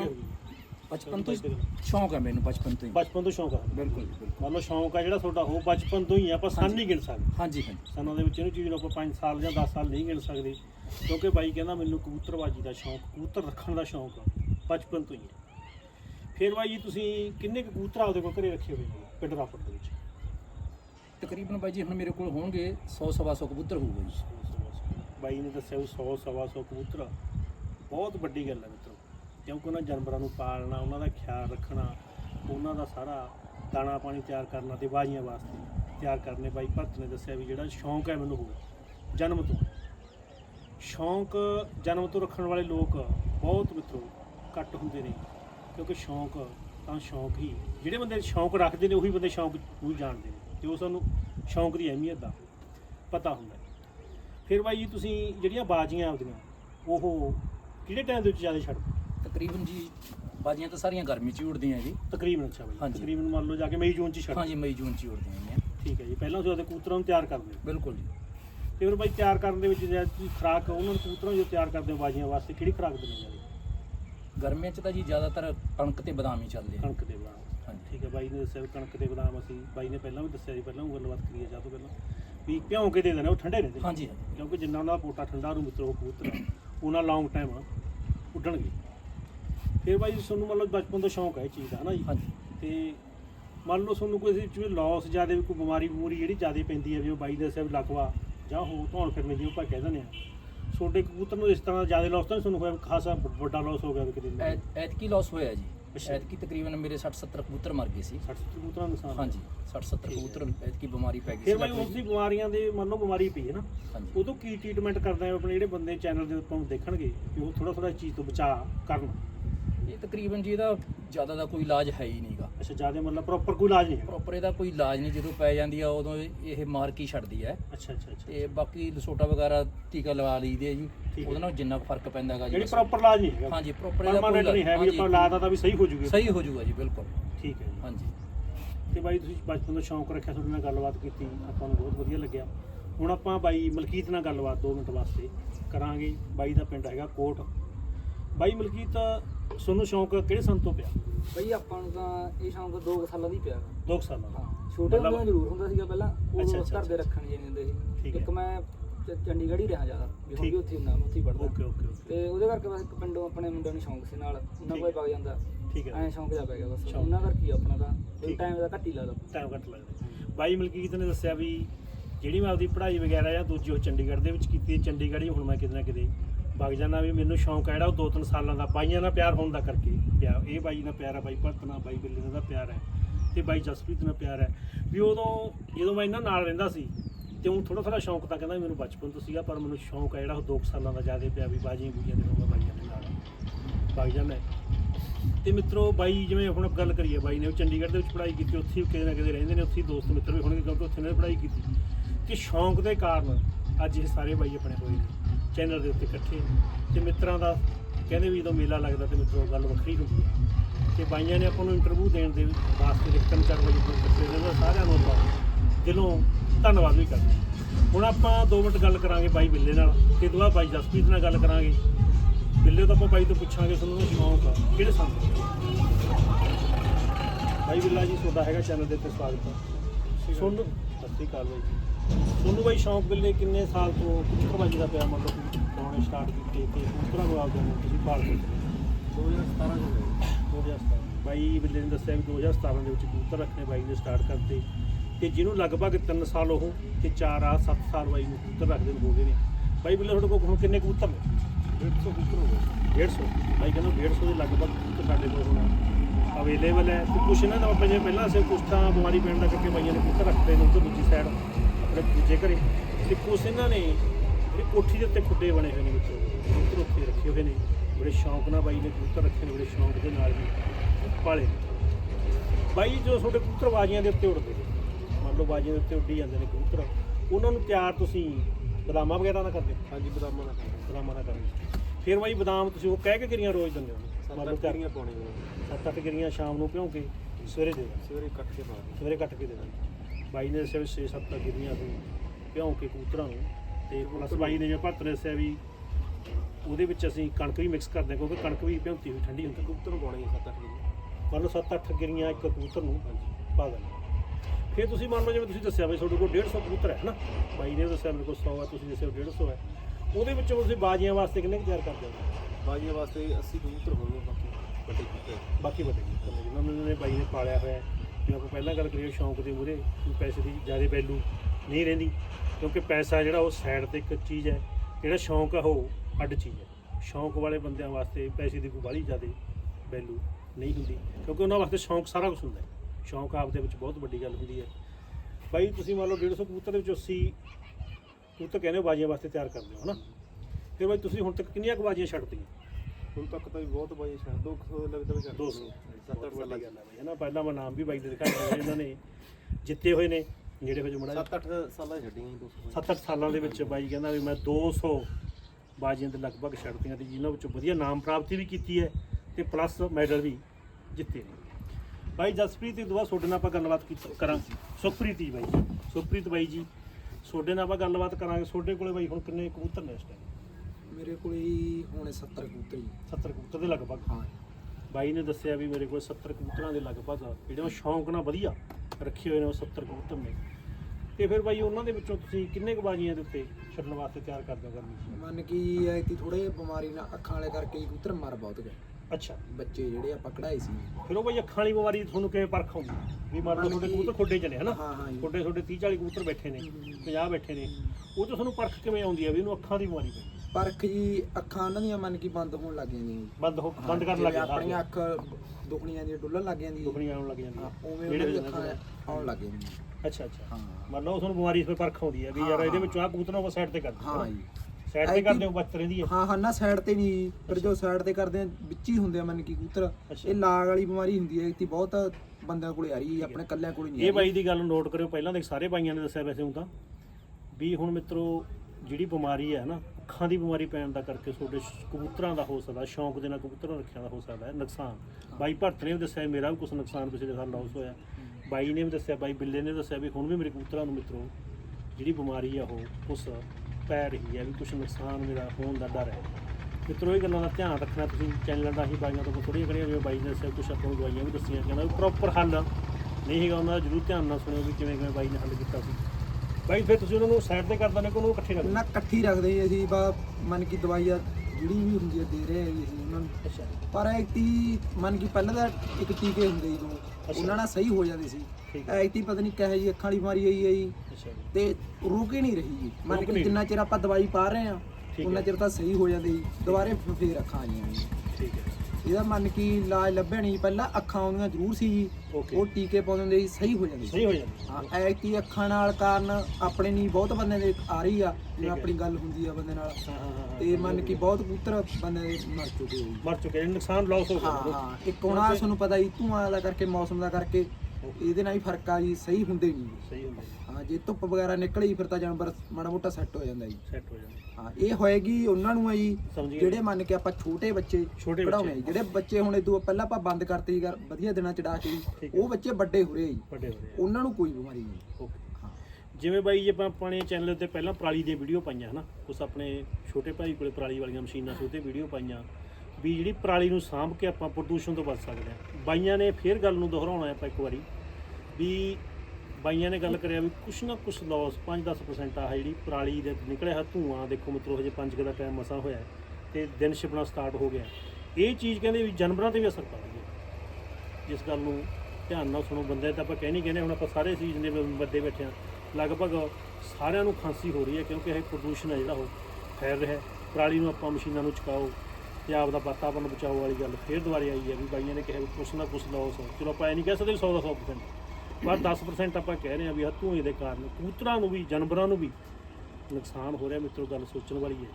ਬਚਪਨ ਤੋਂ ਹੀ ਸ਼ੌਂਕ ਹੈ ਮੈਨੂੰ ਬਚਪਨ ਤੋਂ ਹੀ। ਬਚਪਨ ਤੋਂ ਸ਼ੌਂਕ ਹੈ ਬਿਲਕੁਲ ਬਿਲਕੁਲ। ਮੰਨ ਲਓ ਸ਼ੌਂਕ ਹੈ ਜਿਹੜਾ ਤੁਹਾਡਾ ਉਹ ਬਚਪਨ ਤੋਂ ਹੀ ਹੈ ਆਪਾਂ ਸੰਨ ਨਹੀਂ ਗਿਣ ਸਕਦੇ। ਹਾਂਜੀ ਹਾਂਜੀ। ਸਨਾਂ ਦੇ ਵਿੱਚ ਇਹਨੂੰ ਚੀਜ਼ ਨੂੰ ਆਪਾਂ 5 ਸਾਲ ਜਾਂ 10 ਸਾਲ ਨਹੀਂ ਗਿਣ ਸਕਦੇ। ਕਿਉਂਕਿ ਬਾਈ ਕਹਿੰਦਾ ਮੈਨੂੰ ਕਬੂਤਰਬਾਜੀ ਦਾ ਸ਼ੌਂਕ ਕਬੂਤਰ ਰੱਖਣ ਦਾ ਸ਼ੌਂਕ ਬਚਪਨ ਤੋਂ ਹੀ ਹੈ ਫਿਰ ਬਾਈ ਜੀ ਤੁਸੀਂ ਕਿੰਨੇ ਕਬੂਤਰ ਆਪਦੇ ਕੋਲ ਘਰੇ ਰੱਖੇ ਹੋਏ ਨੇ ਪਿੰਡ ਰਾਪਟ ਦੇ ਵਿੱਚ? ਤਕਰੀਬਨ ਬਾਈ ਜੀ ਹੁਣ ਮੇਰੇ ਕੋਲ ਹੋਣਗੇ 100 ਸਵਾ 100 ਕਬੂਤਰ ਹੋਊਗਾ ਜੀ। ਬਾਈ ਨੇ ਦੱਸਿਆ ਵੀ 100 ਸਵਾ 100 ਕਬੂਤਰ ਬਹੁਤ ਵੱਡੀ ਗੱਲ ਹੈ ਕਿਉਂਕਿ ਉਹਨਾਂ ਜਾਨਵਰਾਂ ਨੂੰ ਪਾਲਣਾ, ਉਹਨਾਂ ਦਾ ਖਿਆਲ ਰੱਖਣਾ, ਉਹਨਾਂ ਦਾ ਸਾਰਾ ਦਾਣਾ ਪਾਣੀ ਤਿਆਰ ਕਰਨਾ ਤੇ ਬਾਜੀਆਂ ਵਾਸਤੇ ਤਿਆਰ ਕਰਨੇ। ਬਾਈ ਭਗਤ ਨੇ ਦੱਸਿਆ ਵੀ ਜਿਹੜਾ ਸ਼ੌਂਕ ਹੈ ਮੈਨੂੰ ਉਹ ਜਨਮ ਤੋਂ। ਸ਼ੌਂਕ ਜਨਮ ਤੋਂ ਰੱਖਣ ਵਾਲੇ ਲੋਕ ਬਹੁਤ ਮਿੱਤਰੋ ਘੱਟ ਹੁੰਦੇ ਨੇ, ਕਿਉਂਕਿ ਸ਼ੌਂਕ ਤਾਂ ਸ਼ੌਂਕ ਹੀ, ਜਿਹੜੇ ਬੰਦੇ ਸ਼ੌਂਕ ਰੱਖਦੇ ਨੇ ਉਹੀ ਬੰਦੇ ਸ਼ੌਂਕ ਨੂੰ ਜਾਣਦੇ ਨੇ ਤੇ ਉਹ ਸਾਨੂੰ ਸ਼ੌਂਕ ਦੀ ਅਹਿਮੀਅਤ ਦਾ ਪਤਾ ਹੁੰਦਾ ਫਿਰ ਬਾਈ ਜੀ ਤੁਸੀਂ ਜਿਹੜੀਆਂ ਬਾਜੀਆਂ ਆਉਂਦੀਆਂ ਉਹ ਕਿਹੜੇ ਟਾਈਮ ਦੇ ਵਿੱਚ ਜ਼ਿਆਦਾ ਛੱਡਦੇ? ਤਕਰੀਬਨ ਜੀ ਬਾਜੀਆਂ ਤਾਂ ਸਾਰੀਆਂ ਗਰਮੀ ਚ ਹੀ ਉੜਦੀਆਂ ਜੀ। ਤਕਰੀਬਨ ਅੱਛਾ ਬਾਈ। ਹਾਂਜੀ। ਤਕਰੀਬਨ ਮੰਨ ਲਓ ਜਾ ਕੇ ਮਈ ਜੂਨ ਚ ਛੱਡ ਹਾਂਜੀ ਮਈ ਜੂਨ ਚ ਹੀ ਉੜਦੀਆਂ ਨੇ। ਠੀਕ ਹੈ ਜੀ। ਪਹਿਲਾਂ ਤੁਸੀਂ ਉਹਦੇ ਕਬੂਤਰਾਂ ਨੂੰ ਤਿਆਰ ਕਰਦੇ ਹੋ ਬਿਲਕੁਲ ਜੀ। ਤੇ ਫਿਰ ਬਾਈ ਤਿਆਰ ਕਰਨ ਦੇ ਵਿੱਚ ਜੇ ਤੁਸੀਂ ਖੁਰਾਕ ਉਹਨਾਂ ਨੂੰ ਕਬੂਤਰਾਂ ਨੂੰ ਜੋ ਤਿਆਰ ਕਰਦੇ ਹੋ ਬਾਜੀਆਂ ਵਾਸਤੇ ਕਿਹੜੀ ਖੁਰਾਕ ਦਿੰਦੇ ਜਾਂਦੇ ਗਰਮੀਆਂ ਚ ਤਾਂ ਜੀ ਜ਼ਿਆਦਾਤਰ ਕਣਕ ਤੇ ਬਦਾਮ ਹੀ ਚੱਲਦੇ ਆ। ਕਣਕ ਦੇ ਬਦਾਮ। ਹਾਂਜੀ। ਠੀਕ ਹੈ ਬਾਈ ਨੇ ਦੱਸਿਆ ਵੀ ਕਣਕ ਦੇ ਬਦਾਮ ਅਸੀਂ ਬਾਈ ਨੇ ਪਹਿਲਾਂ ਵੀ ਦੱਸਿਆ ਸੀ ਪਹਿਲਾਂ ਉਹ ਗੱਲਬਾਤ ਕਰੀਏ ਜਾ ਤੋਂ ਪਹਿਲਾਂ। ਵੀ ਭਿਉਂ ਕੇ ਦੇ ਦੇਣੇ ਉਹ ਠੰਡੇ ਰਹਿੰਦੇ ਨੇ। ਹਾਂਜੀ ਹਾਂਜੀ। ਕਿਉਂਕਿ ਜਿੰਨਾ ਉਹਨਾਂ ਦਾ ਪੋਟਾ ਠੰਡਾ ਰੂ ਮਿੱਤਰੋ ਕਬੂਤਰ ਉਹਨਾਂ ਲੌਂਗ ਟਾਈਮ ਉੱਡਣਗੇ। ਫਿਰ ਬਾਈ ਤੁਹਾਨੂੰ ਮਤਲਬ ਬਚਪਨ ਤੋਂ ਸ਼ੌਂਕ ਹੈ ਇਹ ਚੀਜ਼ ਦਾ ਹਨਾ ਜੀ? ਹਾਂਜੀ। ਤੇ ਮੰਨ ਲਓ ਤੁਹਾਨੂੰ ਕੋਈ ਇਸ ਵਿੱਚ ਲਾਸ ਜ਼ਿਆਦਾ ਵੀ ਕੋਈ ਬਿਮਾਰੀ ਬਮੂਰੀ ਜਿਹੜੀ ਜ਼ਿਆਦਾ ਪੈਂਦੀ ਹੈ ਵੀ ਉਹ ਬਾਈ ਦੇ ਸਿਰ ਲਕਵਾ ਜਾਂ ਹੋ ਧੌਣ ਫਿਰਨੇ ਜਿਵੇਂ ਆਪਾਂ ਕਹਿ ਦਿੰਦੇ ਆ ਛੋਟੇ ਕਬੂਤਰ ਨੂੰ ਇਸ ਤਰ੍ਹਾਂ ਜ਼ਿਆਦਾ ਲਾਸ ਤਾਂ ਨਹੀਂ ਤੁਹਾਨੂੰ ਹੋਇਆ ਖਾਸਾ ਵ- ਵੱਡਾ ਲਾਸ ਹੋ ਗਿਆ ਵੀ ਕਿਤੇ ਐਤ- ਐਤਕੀ ਲਾਸ ਹੋਇਆ ਜੀ। ਅੱਛਾ। ਐਤਕੀ ਤਕਰੀਬਨ ਮੇਰੇ 60 70 ਕਬੂਤਰ ਮਰ ਗਏ ਸੀ। 60 ਕਬੂਤਰਾਂ ਦਾ ਨੁਕਸਾਨ। ਹਾਂਜੀ 60 70 ਠੀਕ ਹੈ। ਕਬੂਤਰ ਐਤਕੀ ਬਿਮਾਰੀ ਪੈ ਗਈ ਫਿਰ ਬਾਈ ਉਸ ਦੀ। ਬਿਮਾਰੀਆਂ ਦੇ ਮੰਨ ਲਓ ਬਿਮਾਰੀ ਪਈ ਹੈ ਨਾ ਹਾਂਜੀ। ਉਦੋਂ ਕੀ ਟ੍ਰੀਟਮੈਂਟ ਕਰਦੇ ਆ ਆਪਣੇ ਜਿਹੜੇ ਬੰਦੇ ਚੈਨਲ ਦੇ ਉੱਪਰ ਦੇਖਣਗੇ ਕਿ ਉਹ ਥੋੜਾ ਥੋੜਾ ਚੀਜ਼ ਤੋਂ ਬਚਾ ਕਰਨ? ਇਹ ਤਕਰੀਬਨ ਜੀ ਇਹਦਾ ਜ਼ਿਆਦਾ ਦਾ ਕੋਈ ਇਲਾਜ ਹੈ ਹੀ ਨਹੀਂਗਾ। ਅੱਛਾ ਜ਼ਿਆਦਾ ਮਤਲਬ ਪ੍ਰੋਪਰ ਕੋਈ ਇਲਾਜ ਨਹੀਂ ਹੈਗਾ ਪ੍ਰੋਪਰ ਇਹਦਾ ਕੋਈ ਇਲਾਜ ਨਹੀਂ ਜਦੋਂ ਪੈ ਜਾਂਦੀ ਆ ਉਦੋਂ ਇਹ ਮਾਰ ਕੀ ਛੱਡਦੀ ਹੈ। ਅੱਛਾ ਅੱਛਾ ਅੱਛਾ। ਤੇ ਬਾਕੀ ਲਸੋਟਾ ਵਗੈਰਾ ਟੀਕਾ ਲਵਾ ਲਈਦੇ ਆ ਜੀ। ਹੈ। ਉਹਦੇ ਨਾਲ ਜਿੰਨਾ ਕੁ ਫ਼ਰਕ ਪੈਂਦਾ ਹੈਗਾ ਜਿਹੜੀ ਪ੍ਰੋਪਰ ਇਲਾਜ ਨਹੀਂ ਹੈਗਾ। ਹਾਂਜੀ ਪ੍ਰੋਪਰ ਇਹਦਾ ਕੋਈ ਪਰਮਾਨੈਂਟ ਨਹੀਂ ਹੈ ਵੀ ਹਾਂਜੀ, ਆਪਾਂ ਲਾਦਾ ਤਾਂ ਵੀ ਸਹੀ ਹੋ ਜੂਗੀ। ਸਹੀ ਹੋ ਜਾਊਗਾ ਜੀ ਬਿਲਕੁਲ। ਠੀਕ ਹੈ ਜੀ। ਹਾਂਜੀ। ਤੇ ਬਾਈ ਤੁਸੀਂ ਬਚਪਨ ਤੋਂ ਸ਼ੌਂਕ ਰੱਖਿਆ ਤੁਹਾਡੇ ਨਾਲ ਗੱਲਬਾਤ ਕੀਤੀ ਆਪਾਂ ਨੂੰ ਬਹੁਤ ਵਧੀਆ ਲੱਗਿਆ। ਹੁਣ ਆਪਾਂ ਬਾਈ ਮਲਕੀਤ ਨਾਲ ਗੱਲਬਾਤ 2 ਮਿੰਟ ਵਾਸਤੇ ਕਰਾਂਗੇ। ਬਾਈ ਦਾ ਪਿੰਡ ਹੈਗਾ ਕੋਟ। ਬਾਈ ਮਲਕੀਤ ਤੁਹਾਨੂੰ ਸ਼ੌਂਕ ਕਿਹੜੇ ਸੰਤ ਤੋਂ ਪਿਆ? ਬਈ ਆਪਾਂ ਨੂੰ ਤਾਂ ਇਹ ਸ਼ੌਂਕ 2 ਸਾਲਾਂ ਦੀ ਪਿਆ। ਦੋ ਕੁ ਸਾਲਾਂ ਦਾ। ਹਾਂ ਛੋਟੇ ਮਤਲਬ- ਹੁੰਦੇ ਜ਼ਰੂਰ ਹੁੰਦਾ ਸੀਗਾ ਪਹਿਲਾਂ ਅੱਛਾ, ਉਦੋਂ ਅੱਛਾ, ਘਰ ਦੇ ਰੱਖਣ ਜੇ ਨਹੀਂ ਹੁੰਦੇ ਠੀਕ ਸੀ ਹੈ। ਇੱਕ ਮੈਂ ਚ- ਚੰਡੀਗੜ੍ਹ ਹੀ ਰਿਹਾ ਜ਼ਿਆਦਾ ਵੀ ਹੁਣ ਠੀਕ। ਵੀ ਉੱਥੇ ਹੁੰਦਾ ਮੈਂ ਉੱਥੇ ਹੀ ਪੜਦਾ ਓਕੇ ਓਕੇ ਤੇ ਉਹਦੇ ਕਰਕੇ ਬਸ ਇੱਕ ਪਿੰਡੋਂ ਆਪਣੇ ਮੁੰਡਿਆਂ ਨੂੰ ਸ਼ੌਂਕ ਸੀ ਨਾਲ ਉਹਨਾਂ ਠੀਕ ਕੋਲ ਵਗ ਜਾਂਦਾ। ਠੀਕ ਹੈ। ਐਂ ਸ਼ੌਂਕ ਜਾ ਪੈ ਗਿਆ ਬਸ। ਸ਼ੌਂਕ। ਉਹਨਾਂ ਕਰਕੇ ਹੀ ਆਪਣਾ ਤਾਂ ਠੀਕ। ਟਾਈਮ ਦਾ ਘੱਟ ਹੀ ਲਾ ਲਓ ਟਾਈਮ ਘੱਟ ਲੱਗਦਾ। ਬਾਈ ਮਲਕੀਤ ਨੇ ਦੱਸਿਆ ਵੀ ਜਿਹੜੀ ਮੈਂ ਆਪਦੀ ਪੜ੍ਹਾਈ ਵਗੈਰਾ ਜਾਂ ਦੂਜੀ ਉਹ ਚੰਡੀਗੜ੍ਹ ਦੇ ਵਿੱਚ ਕੀਤੀ ਚੰਡੀਗੜ੍ਹ ਹੀ ਹੁਣ ਮੈਂ ਕਿਤੇ ਨਾ ਕਿਤੇ ਵਗ ਜਾਣਾ ਵੀ ਮੈਨੂੰ ਸ਼ੌਂਕ ਹੈ ਜਿਹੜਾ ਉਹ ਦੋ ਤਿੰਨ ਸਾਲਾਂ ਦਾ, ਬਾਈਆਂ ਨਾਲ ਪਿਆਰ ਹੋਣ ਦਾ ਕਰਕੇ। ਪਿਆ, ਇਹ ਬਾਈ ਨਾਲ ਪਿਆਰ ਹੈ ਬਾਈ ਭਰਤ ਨਾਲ, ਬਾਈ ਬਿੱਲੇ ਨਾਲ ਦਾ ਪਿਆਰ ਹੈ ਤੇ ਬਾਈ ਜਸਪ੍ਰੀਤ ਨਾਲ ਪਿਆਰ ਹੈ। ਵੀ ਉਦੋਂ, ਜਦੋਂ ਮੈਂ ਇਹਨਾਂ ਨਾਲ ਰਹਿੰਦਾ ਸੀ ਤੇ ਉਹ ਥੋੜਾ ਥੋੜਾ ਸ਼ੌਂਕ ਤਾਂ ਕਹਿੰਦਾ ਮੈਨੂੰ ਬਚਪਨ ਤੋਂ ਸੀਗਾ, ਪਰ ਮੈਨੂੰ ਸ਼ੌਂਕ ਹੈ ਜਿਹੜਾ ਉਹ ਦੋ ਕੁ ਸਾਲਾਂ ਦਾ ਜ਼ਿਆਦਾ ਪਿਆ ਵੀ ਬਾਜੀਆਂ ਬੂਜੀਆਂ ਦੇ ਮੈਂ ਬਾਈਆਂ ਦੇ ਨਾਲ ਵਗ ਜਾਣਾ ਤੇ ਮਿੱਤਰੋ, ਬਾਈ ਜਿਵੇਂ ਹੁਣ ਆਪਾਂ ਗੱਲ ਕਰੀਏ, ਬਾਈ ਨੇ ਉਹ ਚੰਡੀਗੜ੍ਹ ਦੇ ਵਿੱਚ ਪੜ੍ਹਾਈ ਕੀਤੀ, ਉੱਥੇ ਵੀ ਕਿਤੇ ਨਾ ਕਿਤੇ ਰਹਿੰਦੇ ਨੇ, ਉੱਥੇ ਦੋਸਤ ਮਿੱਤਰ ਵੀ ਹੋਣਗੇ ਕਿਉਂਕਿ ਉੱਥੇ ਨੇ ਪੜ੍ਹਾਈ ਕੀਤੀ। ਤੇ ਸ਼ੌਂਕ ਦੇ ਕਾਰਨ ਅੱਜ ਇਹ ਸਾਰੇ ਬਾਈ ਆਪਣੇ ਹੋਏ ਨੇ। ਚੈਨਲ ਦੇ ਉੱਤੇ ਇਕੱਠੇ ਤੇ ਮਿੱਤਰਾਂ ਦਾ ਕਹਿੰਦੇ ਵੀ ਜਦੋਂ ਮੇਲਾ ਲੱਗਦਾ ਤੇ ਮਿੱਤਰੋ ਗੱਲ ਵੱਖਰੀ ਹੁੰਦੀ ਹੈ। ਤੇ ਬਾਈਆਂ ਨੇ ਆਪਾਂ ਨੂੰ ਇੰਟਰਵਿਊ ਦੇਣ ਦੇ ਵਾਸਤੇ ਤਿੰਨ ਚਾਰ ਵਜੇ ਤੋਂ ਇਕੱਠੇ ਰਹਿੰਦੇ ਸਾਰਿਆਂ ਨੂੰ ਆਪਾਂ ਦਿਲੋਂ ਧੰਨਵਾਦ ਵੀ ਕਰਦੇ। ਹੁਣ ਆਪਾਂ 2 ਮਿੰਟ ਗੱਲ ਕਰਾਂਗੇ ਬਾਈ ਬਿੱਲੇ ਨਾਲ ਤੇ ਦੁਆ ਬਾਈ ਜਸਪ੍ਰੀਤ ਨਾਲ ਗੱਲ ਕਰਾਂਗੇ। ਬਿੱਲੇ ਤੋਂ ਆਪਾਂ ਬਾਈ ਤੋਂ ਪੁੱਛਾਂਗੇ ਤੁਹਾਨੂੰ ਸ਼ੌਂਕ ਕਿਹੜੇ ਸੰਤ ਬਾਈ ਬਿੱਲਾ ਜੀ ਤੁਹਾਡਾ ਹੈਗਾ ਚੈਨਲ ਦੇ ਉੱਤੇ ਸਵਾਗਤ ਹੈ। ਸੁਣ ਸਤਿ ਸ਼੍ਰੀ ਅਕਾਲ ਬਾਈ ਜੀ। ਤੁਹਾਨੂੰ ਬਾਈ ਸ਼ੌਂਕ ਬਿੱਲੇ ਕਿੰਨੇ ਸਾਲ ਤੋਂ ਕੁੱਕਰਬਾਜੀ ਦਾ ਪਿਆ ਮਤਲਬ ਕਿ ਪਾਉਣੇ ਸਟਾਰਟ ਕੀਤੇ ਤੇ ਨੂੰ ਆਪਦੇ ਨੂੰ ਤੁਸੀਂ ਪਾਲਦੇ 2017 ਚ 2017 ਬਾਈ ਬਿੱਲੇ ਨੇ ਦੱਸਿਆ ਵੀ 2017 ਦੇ ਵਿੱਚ ਕਬੂਤਰ ਰੱਖਣੇ ਬਾਈ ਨੇ ਸਟਾਰਟ ਕਰਤੇ ਤੇ ਜਿਹਨੂੰ ਲਗਭਗ 3 ਸਾਲ ਉਹ ਤੇ 4 ਆ 7 ਸਾਲ ਬਾਈ ਨੂੰ ਕਬੂਤਰ ਰੱਖਦੇ ਹੋ ਗਏ ਨੇ। ਬਾਈ ਬਿੱਲੇ ਤੁਹਾਡੇ ਕੋਲ ਹੁਣ ਕਿੰਨੇ ਕਬੂਤਰ ਨੇ? 150 ਕਬੂਤਰ ਹੋ ਗਏ। 150 ਬਾਈ ਕਹਿੰਦਾ 150 ਦੇ ਲਗਭਗ ਕਬੂਤਰ ਸਾਡੇ ਕੋਲ ਹੁਣ ਅਵੇਲੇਬਲ ਹੈ। ਤੇ ਕੁਛ ਇਹਨਾਂ ਦਾ ਆਪਾਂ ਪਹਿਲਾਂ ਅਸੀਂ ਕੁਛ ਤਾਂ ਬਿਮਾਰੀ ਪੈਣ ਦਾ ਕਰਕੇ ਬਾਈਆਂ ਨੇ ਕਬੂਤਰ ਰੱਖਦੇ ਨੇ ਉੱਧਰ ਦੂਜੀ ਸਾਈਡ ਆਪਣੇ ਦੂਜੇ ਘਰੇ। ਕੁਛ ਇਹਨਾਂ ਨੇ ਜਿਹੜੀ ਕੋਠੀ ਦੇ ਉੱਤੇ ਖੁੱਡੇ ਬਣੇ ਹੋਏ ਨੇ ਵਿੱਚ ਕਬੂਤਰ ਉੱਥੇ ਰੱਖੇ ਹੋਏ ਨੇ। ਬੜੇ ਸ਼ੌਂਕ ਨਾਲ ਬਾਈ ਨੇ ਕਬੂਤਰ ਰੱਖੇ ਨੇ ਬੜੇ ਸ਼ੌਂਕ ਦੇ ਨਾਲ ਵੀ ਪਾਲੇ। ਬਾਈ ਜੋ ਤੁਹਾਡੇ ਕਬੂਤਰ ਬਾਜੀਆਂ ਦੇ ਉੱਤੇ ਉੱਡਦੇ ਨੇ ਮੰਨ ਲਓ ਬਾਜੀਆਂ ਦੇ ਉੱਤੇ ਉੱਡੀ ਜਾਂਦੇ ਨੇ ਕਬੂਤਰ ਉਹਨਾਂ ਨੂੰ ਤਿਆਰ ਤੁਸੀਂ ਬਦਾਮਾਂ ਵਗੈਰਾ ਨਾਲ ਕਰਦੇ? ਹਾਂਜੀ ਬਦਾਮਾਂ ਦਾ ਬਦਾਮਾਂ ਨਾਲ ਕਰਦੇ। ਫਿਰ ਬਾਈ ਬਦਾਮ ਤੁਸੀਂ ਉਹ ਕਹਿ ਕੇ ਗਿਰੀਆਂ ਰੋਜ਼ ਦਿੰਦੇ ਹੋ? ਮੰਨ ਲਓ ਕਰੀਆਂ ਪਾਉਣੀਆਂ ਸੱਤ ਅੱਠ ਗਿਰੀਆਂ ਸ਼ਾਮ ਨੂੰ ਭਿਉਂ ਕੇ ਸਵੇਰੇ ਦੇ। ਸਵੇਰੇ ਕੱਟ ਕੇ ਪਾ। ਸਵੇਰੇ ਕੱਟ ਕੇ ਦੇ ਬਾਈ ਨੇ ਦੱਸਿਆ ਵੀ 6-7 ਗਿਰੀਆਂ ਤੋਂ ਭਿਉਂ ਕੇ ਕਬੂਤਰਾਂ ਨੂੰ ਤੇ ਪਲੱਸ ਬਾਈ ਨੇ ਜੋ ਭੱਤ ਦੱਸਿਆ ਵੀ ਉਹਦੇ ਵਿੱਚ ਅਸੀਂ ਕਣਕ ਵੀ ਮਿਕਸ ਕਰਦੇ ਹਾਂ ਕਿਉਂਕਿ ਕਣਕ ਵੀ ਭਿਉਂਤੀ ਹੋਈ ਠੰਡੀ ਹੁੰਦੀ। ਕਬੂਤਰ ਨੂੰ ਪਾਉਣੇ ਸੱਤ ਅੱਠ ਕਰੀਆਂ ਮੰਨ ਲਓ 7-8 ਗਿਰੀਆਂ ਇੱਕ ਕਬੂਤਰ ਨੂੰ ਹਾਂਜੀ। ਪਾ ਦੇਣਾ ਫਿਰ ਤੁਸੀਂ ਮੰਨ ਲਓ ਜਿਵੇਂ ਤੁਸੀਂ ਦੱਸਿਆ ਬਈ ਤੁਹਾਡੇ ਕੋਲ 150 ਕਬੂਤਰ ਹੈ ਨਾ ਬਾਈ ਨੇ ਦੱਸਿਆ ਮੇਰੇ ਕੋਲ 100 ਹੈ ਤੁਸੀਂ ਦੱਸਿਆ 150 ਹੈ। ਉਹਦੇ ਵਿੱਚੋਂ ਤੁਸੀਂ ਬਾਜੀਆਂ ਵਾਸਤੇ ਕਿੰਨੇ ਕੁ ਤਿਆਰ ਕਰਦੇ ਹੋ? ਬਾਜੀਆਂ ਵਾਸਤੇ 80 ਕਬੂਤਰ ਹੋਣਗੇ ਬਾਕੀ ਵੱਡੇ ਕਬੂਤਰ। ਬਾਕੀ ਵੱਡੇ ਕਬੂਤਰ ਨੇ ਜਿਨ੍ਹਾਂ ਨੂੰ ਇਹਨਾਂ ਨੇ ਬਾਈ ਨੇ ਪਾਲਿਆ ਹੋਇਆ ਹੈ। ਜਿਵੇਂ ਆਪਾਂ ਪਹਿਲਾਂ ਗੱਲ ਕਰੀਏ ਸ਼ੌਂਕ ਦੇ ਮੂਰੇ ਪੈਸੇ ਦੀ ਜ਼ਿਆਦਾ ਵੈਲੂ ਨਹੀਂ ਰਹਿੰਦੀ ਕਿਉਂਕਿ ਪੈਸਾ ਜਿਹੜਾ ਉਹ ਸਾਈਡ ਤੇ ਇੱਕ ਚੀਜ਼ ਹੈ ਜਿਹੜਾ ਸ਼ੌਂਕ ਆ ਉਹ ਅੱਡ ਚੀਜ਼ ਹੈ। ਸ਼ੌਂਕ ਵਾਲੇ ਬੰਦਿਆਂ ਵਾਸਤੇ ਪੈਸੇ ਦੀ ਕੋਈ ਬਾਹਲੀ ਜ਼ਿਆਦਾ ਵੈਲੂ ਨਹੀਂ ਹੁੰਦੀ ਕਿਉਂਕਿ ਉਹਨਾਂ ਵਾਸਤੇ ਸ਼ੌਂਕ ਸਾਰਾ ਕੁਝ ਹੁੰਦਾ ਹੈ। ਸ਼ੌਂਕ ਆਪ ਦੇ ਵਿੱਚ ਬਹੁਤ ਵੱਡੀ ਗੱਲ ਹੁੰਦੀ ਹੈ। ਬਾਈ ਤੁਸੀਂ ਮੰਨ ਲਓ 150 ਕਬੂਤਰ ਦੇ ਵਿੱਚ 80 ਕਬੂਤਰ ਕਹਿੰਦੇ ਹੋ ਬਾਜੀਆਂ ਵਾਸਤੇ ਤਿਆਰ ਕਰਦੇ ਹੋ ਹਨਾ? ਫਿਰ ਬਾਈ ਤੁਸੀਂ ਹੁਣ ਤੱਕ ਕਿੰਨੀਆਂ ਬਾਜੀਆਂ ਛੱਡਤੀਆਂ? ਹੁਣ ਤੱਕ ਤਾਂ ਬਹੁਤ ਬਾਜੀ ਸ਼ਾਇਦ 200 ਦੇ ਲੱਗਦਾ ਵਿਚਾਰ 200 ਸੱਤ ਅੱਠ ਸਾਲਾਂ ਗੱਲ ਹੈ ਬਈ। ਹਨਾ ਪਹਿਲਾਂ ਮੈਂ ਨਾਮ ਵੀ ਬਾਈ ਦੇ ਦਿਖਾਇਆ ਹੋਇਆ ਇਹਨਾਂ ਨੇ। ਜਿੱਤੇ ਹੋਏ ਨੇ ਜਿਹੜੇ ਹੋ ਜਮੜਾ ਸੱਤ ਅੱਠ ਸਾਲਾਂ 'ਚ ਛੱਡੀਆਂ ਜੀ 200 7-8 ਸਾਲਾਂ ਦੇ ਵਿੱਚ ਬਾਈ ਕਹਿੰਦਾ ਵੀ ਮੈਂ 200 ਬਾਜੀਆਂ ਦੇ ਲਗਭਗ ਛੱਡਤੀਆਂ ਤੇ ਜਿਨ੍ਹਾਂ ਵਿੱਚੋਂ ਵਧੀਆ ਨਾਮ ਪ੍ਰਾਪਤੀ ਵੀ ਕੀਤੀ ਹੈ ਤੇ ਪਲੱਸ ਮੈਡਲ ਵੀ ਜਿੱਤੇ ਨੇ। ਬਾਈ ਜਸਪ੍ਰੀਤ ਦੀ ਦੁਆ ਤੁਹਾਡੇ ਨਾਲ ਆਪਾਂ ਗੱਲਬਾਤ ਕੀਤੀ ਕਰਾਂ ਸੁਖਪ੍ਰੀਤ ਜੀ ਬਾਈ ਜੀ। ਸੁਖਪ੍ਰੀਤ ਬਾਈ ਜੀ ਤੁਹਾਡੇ ਨਾਲ ਆਪਾਂ ਗੱਲਬਾਤ ਕਰਾਂਗੇ। ਤੁਹਾਡੇ ਕੋਲੇ ਬਾਈ ਹੁਣ ਕਿੰਨੇ ਕਬੂਤਰ ਨੇ ਇਸ ਟਾਈਮ ਮੇਰੇ ਕੋਲੇ ਹੀ ਹੋਣੇ 70 ਕਬੂਤਰ ਜੀ। 70 ਕਬੂਤਰ ਦੇ ਲਗਭਗ। ਹਾਂ ਬਾਈ ਨੇ ਦੱਸਿਆ ਵੀ ਮੇਰੇ ਕੋਲ 70 ਕਬੂਤਰਾਂ ਦੇ ਲਗਭਗ ਆ, ਜਿਹੜੇ ਉਹ ਸ਼ੌਂਕ ਨਾਲ ਵਧੀਆ ਰੱਖੇ ਹੋਏ ਨੇ ਉਹ 70 ਕਬੂਤਰ ਨੇ। ਤੇ ਫਿਰ ਬਾਈ ਉਹਨਾਂ ਦੇ ਵਿੱਚੋਂ ਤੁਸੀਂ ਕਿੰਨੇ ਕੁ ਬਾਜੀਆਂ ਦੇ ਉੱਤੇ ਛੱਡਣ ਵਾਸਤੇ ਤਿਆਰ ਕਰਦੇ ਹੋ ਗਰਮੀ 'ਚ? ਮੰਨ ਕੀ ਕਿ ਥੋੜੇ ਬਿਮਾਰੀ ਨਾਲ ਅੱਖਾਂ ਵਾਲੇ ਕਰਕੇ ਹੀ ਕਬੂਤਰ ਮਰ ਬਹੁਤ ਗਏ। ਅੱਛਾ। ਬੱਚੇ ਜਿਹੜੇ ਆਪਾਂ ਕਢਾਏ ਸੀ। ਫਿਰ ਉਹ ਬਾਈ ਅੱਖਾਂ ਵਾਲੀ ਬਿਮਾਰੀ ਤੁਹਾਨੂੰ ਕਿਵੇਂ ਪਰਖ ਆਉਂਦੀ? ਵੀ ਮੰਨ ਲਓ ਤੁਹਾਡੇ ਕਬੂਤਰ ਖੁੱਡੇ ਚਲੇ ਹਨਾ? ਹਾਂ ਹਾਂ ਜੀ। ਖੁੱਡੇ ਤੁਹਾਡੇ 30 40 ਕਬੂਤਰ ਬੈਠੇ ਨੇ 50 ਬੈਠੇ ਨੇ। ਉਹ ਤੋਂ ਤੁਹਾਨੂੰ ਪਰਖ ਕਿਵੇਂ ਆਉਂਦੀ ਹੈ ਵੀ ਇਹਨੂੰ ਅੱਖਾਂ ਦੀ ਬਿਮਾਰੀ ਪਈ ਪਰਖ ਜੀ ਅੱਖਾਂ ਉਹਨਾਂ ਦੀਆਂ ਮੰਨ ਕੀ ਬੰਦ ਹੋਣ ਲੱਗ ਜਾਂਦੀਆਂ ਜੀ। ਬੰਦ ਹੋ ਬੰਦ ਕਰਨ ਜਿਵੇਂ ਲੱਗ ਜਾਂਦਾ ਆਪਣੀਆਂ ਅੱਖ ਦੁਖਣੀਆਂ ਦੀਆਂ ਡੁੱਲਣ ਲੱਗ ਜਾਂਦੀਆਂ ਜੀ। ਦੁਖਣੀਆਂ ਆਉਣ ਲੱਗ ਹਾਂ, ਜਾਂਦੀਆਂ ਉਵੇਂ ਉਹਨਾਂ ਦੀਆਂ ਅੱਖਾਂ ਆਉਣ ਲੱਗ ਜਾਂਦੀਆਂ। ਅੱਛਾ ਅੱਛਾ। ਹਾਂ। ਮੰਨ ਲਓ ਤੁਹਾਨੂੰ ਬਿਮਾਰੀ ਫਿਰ ਪਰਖ ਆਉਂਦੀ ਹੈ ਵੀ ਯਾਰ ਇਹਦੇ। ਵਿੱਚੋਂ ਆ ਕਬੂਤਰਾਂ ਨੂੰ ਸਾਈਡ ਤੇ ਕਰ ਦਿਓ ਹਾਂ ਜੀ। ਸਾਈਡ ਤੇ ਕਰਦੇ ਹੋ ਬਚਤ ਰਹਿੰਦੀ ਹੈ। ਹਾਂ ਹਾਂ ਨਾ ਸਾਈਡ ਤੇ ਨਹੀਂ ਫਿਰ ਜੋ ਸਾਈਡ ਤੇ ਕਰਦੇ ਆ ਵਿੱਚ ਹੀ ਹੁੰਦੇ ਆ ਮੰਨ ਕੀ ਕਬੂਤਰ ਅੱਛਾ। ਇਹ ਲਾਗ ਵਾਲੀ ਬਿਮਾਰੀ ਹੁੰਦੀ ਹੈ ਕਿ ਬਹੁਤ ਬੰਦਿਆਂ ਕੋਲੇ ਆ ਰਹੀ ਹੈ ਆਪਣੇ ਕੱਲਿਆਂ ਕੋਲੇ ਨਹੀਂ ਆ ਇਹ ਰਹੀ। ਬਾਈ ਦੀ ਗੱਲ ਨੋਟ ਕਰਿਓ ਪਹਿਲਾਂ ਦੇ ਸਾਰੇ ਬਾਈਆਂ ਨੇ ਦੱਸਿਆ ਵੈਸੇ ਹੁਣ ਤਾਂ। ਵੀ ਹੁਣ ਮਿੱਤਰੋ ਜਿਹੜੀ ਬਿਮਾਰੀ ਹੈ ਨਾ ਅੱਖਾਂ ਦੀ ਬਿਮਾਰੀ ਪੈਣ ਦਾ ਕਰਕੇ ਤੁਹਾਡੇ ਸ਼- ਕਬੂਤਰਾਂ ਦਾ ਹੋ ਸਕਦਾ ਸ਼ੌਂਕ ਦੇ ਨਾਲ ਕਬੂਤਰਾਂ ਰੱਖਿਆ ਦਾ ਹੋ ਸਕਦਾ ਹੈ ਨੁਕਸਾਨ। ਬਾਈ ਭਰਤ ਨੇ ਵੀ ਦੱਸਿਆ ਮੇਰਾ ਵੀ ਕੁਝ ਨੁਕਸਾਨ ਪਿਛਲੇ ਸਾਲ ਲਾਸ ਹੋਇਆ। ਬਾਈ ਨੇ ਵੀ ਦੱਸਿਆ ਬਾਈ ਬਿੱਲੇ ਨੇ ਦੱਸਿਆ ਵੀ ਹੁਣ ਵੀ ਮੇਰੇ ਕਬੂਤਰਾਂ ਨੂੰ ਮਿੱਤਰੋ ਜਿਹੜੀ ਬਿਮਾਰੀ ਆ ਉਹ ਉਸ ਪੈ ਰਹੀ ਹੈ ਵੀ ਕੁਝ ਨੁਕਸਾਨ ਮੇਰਾ ਹੋਣ ਦਾ ਡਰ ਹੈ। ਮਿੱਤਰੋ ਇਹ ਗੱਲਾਂ ਦਾ ਧਿਆਨ ਰੱਖਣਾ ਤੁਸੀਂ ਚੈਨਲ ਦਾ ਹੀ ਬਾਈਆਂ ਤੋਂ ਥੋੜ੍ਹੀਆਂ ਕਰੀਆਂ ਜਿਵੇਂ ਬਾਈ ਨੇ ਦੱਸਿਆ ਕੁਝ ਆਪਾਂ ਨੂੰ ਦਵਾਈਆਂ ਵੀ ਦੱਸੀਆਂ ਕਹਿੰਦਾ ਪ੍ਰੋਪਰ ਹੱਲ। ਨਹੀਂ ਹੈਗਾ ਉਹਨਾਂ ਦਾ ਜ਼ਰੂਰ ਧਿਆਨ ਨਾਲ ਸੁਣਿਓ ਵੀ ਕਿਵੇਂ ਕਿਵੇਂ ਬਾਈ ਨੇ ਹੱਲ ਕੀਤਾ ਸੀ। ਬਾਈ ਫਿਰ ਤੁਸੀਂ ਉਹਨਾਂ ਨੂੰ ਸਾਈਡ ਤੇ ਕਰ ਦਿੰਦੇ ਕਿ ਉਹਨੂੰ ਇਕੱਠੇ ਰੱਖਦੇ ਨਾ ਇਕੱਠੀ ਰੱਖਦੇ ਜੀ ਅਸੀਂ ਬਾ ਮੰਨ ਕੀ ਦਵਾਈਆਂ ਜਿਹੜੀ ਵੀ ਹੁੰਦੀ ਹੈ ਦੇ ਰਹੇ ਹਾਂ ਜੀ ਅਸੀਂ ਉਹਨਾਂ ਨੂੰ। ਅੱਛਾ। ਪਰ ਐਕਟੀ ਮੰਨ ਕੀ ਪਹਿਲਾਂ ਤਾਂ ਇੱਕ ਟੀਕੇ ਹੁੰਦੇ ਜੀ ਦੋ ਉਹਨਾਂ ਨਾਲ ਸਹੀ ਹੋ ਜਾਂਦੇ ਸੀ। ਠੀਕ। ਐਕਟੀ ਪਤਾ ਨਹੀਂ ਕਹੇ ਜੀ ਅੱਖਾਂ ਵਾਲੀ ਬਿਮਾਰੀ ਆਈ ਹੈ ਜੀ। ਅੱਛਾ ਤੇ ਰੁਕ ਹੀ ਨਹੀਂ ਰਹੀ ਜੀ। ਮੰਨ ਕੇ ਜਿੰਨਾ ਚਿਰ ਆਪਾਂ ਦਵਾਈ ਪਾ ਰਹੇ ਆ ਉਹਨਾਂ। ਚਿਰ ਤਾਂ ਸਹੀ ਹੋ ਜਾਂਦੇ। ਜੀ ਦੁਬਾਰੇ ਫੇਰ ਅੱਖਾਂ ਆਈਆਂ ਜੀ। ਠੀਕ ਹੈ। ਇਹਦਾ ਮੰਨ ਕੀ ਇਲਾਜ ਲੱਭਿਆ ਨਹੀਂ ਪਹਿਲਾਂ ਅੱਖਾਂ ਆਉਂਦੀਆਂ ਜ਼ਰੂਰ ਸੀ ਜੀ। ਉਹ ਟੀਕੇ ਪਾਉਂਦੇ ਹੁੰਦੇ ਸੀ ਸਹੀ ਹੋ ਜਾਂਦੇ ਸੀ। ਸਹੀ ਹੋ ਜਾਂਦਾ ਹਾਂ ਐਕਟੀ ਅੱਖਾਂ ਨਾਲ ਕਾਰਨ ਆਪਣੇ ਨਹੀਂ ਬਹੁਤ ਬੰਦੇ ਦੇ ਆ ਰਹੀ ਆ ਜਿਵੇਂ ਹੈ। ਆਪਣੀ ਗੱਲ ਹੁੰਦੀ ਆ ਬੰਦੇ ਨਾਲ। ਹਾਂ ਹਾਂ ਹਾਂ ਤੇ ਮੰਨ ਕੀ ਬਹੁਤ ਕਬੂਤਰ ਬੰਦੇ ਦੇ ਮਰ ਚੁੱਕੇ ਜੀ ਮਰ ਚੁੱਕੇ ਨੇ ਨੁਕਸਾਨ ਲਾਸ ਹੋ ਹਾਂ ਗਿਆ ਹਾਂ ਇੱਕ ਹੁਣ ਆਹ ਤੁਹਾਨੂੰ ਪਤਾ ਜੀ ਧੂਆਂ ਦਾ ਕਰਕੇ ਮੌਸਮ ਦਾ ਕਰਕੇ। ਇਹਦੇ ਨਾਲ ਹੀ ਫ਼ਰਕ ਆ ਜੀ ਸਹੀ ਹੁੰਦੇ ਨਹੀਂ। ਸਹੀ ਹੁੰਦਾ ਹਾਂ ਜੇ ਧੁੱਪ ਵਗੈਰਾ ਨਿਕਲੀ ਫਿਰ ਤਾਂ ਜਾਨਵਰ ਮਾੜਾ ਮੋਟਾ ਸੈੱਟ ਹੋ ਜਾਂਦਾ ਜੀ। ਸੈੱਟ ਹੋ ਜਾਂਦਾ। ਹਾਂ ਇਹ ਹੋਏਗੀ ਉਹਨਾਂ ਨੂੰ ਆ ਜੀ ਸਮਝ ਗਏ ਜਿਹੜੇ ਮੰਨ ਕੇ ਆਪਾਂ ਛੋਟੇ ਬੱਚੇ ਛੋਟੇ ਜਿਹੜੇ ਬੱਚੇ ਹੁਣ ਇਦੋਂ ਪਹਿਲਾਂ ਆਪਾਂ ਬੰਦ ਕਰਤੇ ਜੀ ਵਧੀਆ ਦਿਨਾਂ ਚ ਡਾ ਕੇ ਜੀ, ਠੀਕ ਹੈ। ਉਹ ਬੱਚੇ ਵੱਡੇ ਹੋ ਰਹੇ ਜੀ। ਵੱਡੇ ਹੋ ਰਹੇ ਉਹਨਾਂ ਨੂੰ ਕੋਈ ਬਿਮਾਰੀ ਨਹੀਂ। ਓਕੇ। ਹਾਂ। ਜਿਵੇਂ ਬਾਈ ਜੀ ਆਪਾਂ ਆਪਣੇ ਚੈਨਲ ਉੱਤੇ ਪਹਿਲਾਂ ਪਰਾਲੀ ਦੀਆਂ ਵੀਡੀਓ ਪਾਈਆਂ ਹਨਾ? ਉਸ ਆਪਣੇ ਛੋਟੇ ਭਾਈ ਕੋਲੇ ਪਰਾਲੀ ਵਾਲੀਆਂ ਮਸ਼ੀਨਾਂ ਸੀ ਉਹਤੇ ਵੀਡੀਓ ਪਾਈਆਂ। ਵੀ ਜਿਹੜੀ ਪਰਾਲੀ ਨੂੰ ਸਾਂਭ ਕੇ ਆਪਾਂ ਪ੍ਰਦੂਸ਼ਣ ਤੋਂ ਬਚ ਸਕਦੇ ਹਾਂ ਬਾਈਆਂ ਨੇ ਫੇਰ ਗੱਲ ਨੂੰ ਦੁਹਰਾਉਣਾ ਆਪਾਂ ਇੱਕ ਵਾਰੀ। ਵੀ ਬਾਈਆਂ ਨੇ ਗੱਲ ਕਰਿਆ ਵੀ ਕੁਛ ਨਾ ਕੁਛ ਲਾਸ 5-10% ਆ ਜਿਹੜੀ ਪਰਾਲੀ ਦੇ ਨਿਕਲਿਆ ਹੈ ਧੂਆਂ। ਦੇਖੋ ਮਿੱਤਰੋ, ਹਜੇ 5 ਦਾ ਟਾਈਮ ਮਸਾ ਹੋਇਆ ਹੈ ਤੇ ਦਿਨ ਛਿਪਣਾ ਸਟਾਰਟ ਹੋ ਗਿਆ ਇਹ ਚੀਜ਼ ਕਹਿੰਦੇ ਵੀ ਜਾਨਵਰਾਂ ਤੇ ਵੀ ਅਸਰ ਪਾਉਂਦੀ ਹੈ ਜਿਸ ਗੱਲ ਨੂੰ ਧਿਆਨ ਨਾਲ ਸੁਣੋ ਬੰਦੇ ਤਾਂ ਆਪਾਂ ਕਹਿ ਨਹੀਂ ਕਹਿੰਦੇ, ਹੁਣ ਆਪਾਂ ਸਾਰੇ ਸੀਜ਼ਨ ਦੇ ਬੰਦੇ ਬੈਠੇ ਆ ਲਗਭਗ ਸਾਰਿਆਂ ਨੂੰ ਖਾਂਸੀ ਹੋ ਰਹੀ ਹੈ ਕਿਉਂਕਿ ਇਹ ਪ੍ਰਦੂਸ਼ਣ ਹੈ ਜਿਹੜਾ ਉਹ ਫੈਲ ਰਿਹਾ ਪਰਾਲੀ ਨੂੰ ਆਪਾਂ ਮਸ਼ੀਨਾਂ ਨੂੰ ਚਕਾਓ ਤੇ ਆਪ ਦਾ ਵਾਤਾਵਰਨ ਬਚਾਓ ਵਾਲੀ ਗੱਲ ਫੇਰ ਦੁਬਾਰੇ ਆਈ ਹੈ ਵੀ ਬਾਈਆਂ ਨੇ ਕਿਹਾ ਵੀ ਕੁਛ ਨਾ ਕੁਛ ਲਾਸ ਚਲੋ ਆਪਾਂ ਇਹ ਨਹੀਂ ਕਹਿ ਸਕਦੇ ਵੀ 100 ਦਾ 100% ਪਰ 10% ਆਪਾਂ ਕਹਿ ਰਹੇ ਹਾਂ ਵੀ ਆਹ ਧੂਏ ਦੇ ਕਾਰਨ ਕਬੂਤਰਾਂ ਨੂੰ ਵੀ ਜਾਨਵਰਾਂ ਨੂੰ ਵੀ ਨੁਕਸਾਨ ਹੋ ਰਿਹਾ ਮਿੱਤਰੋ ਗੱਲ ਸੋਚਣ ਵਾਲੀ ਹੈ।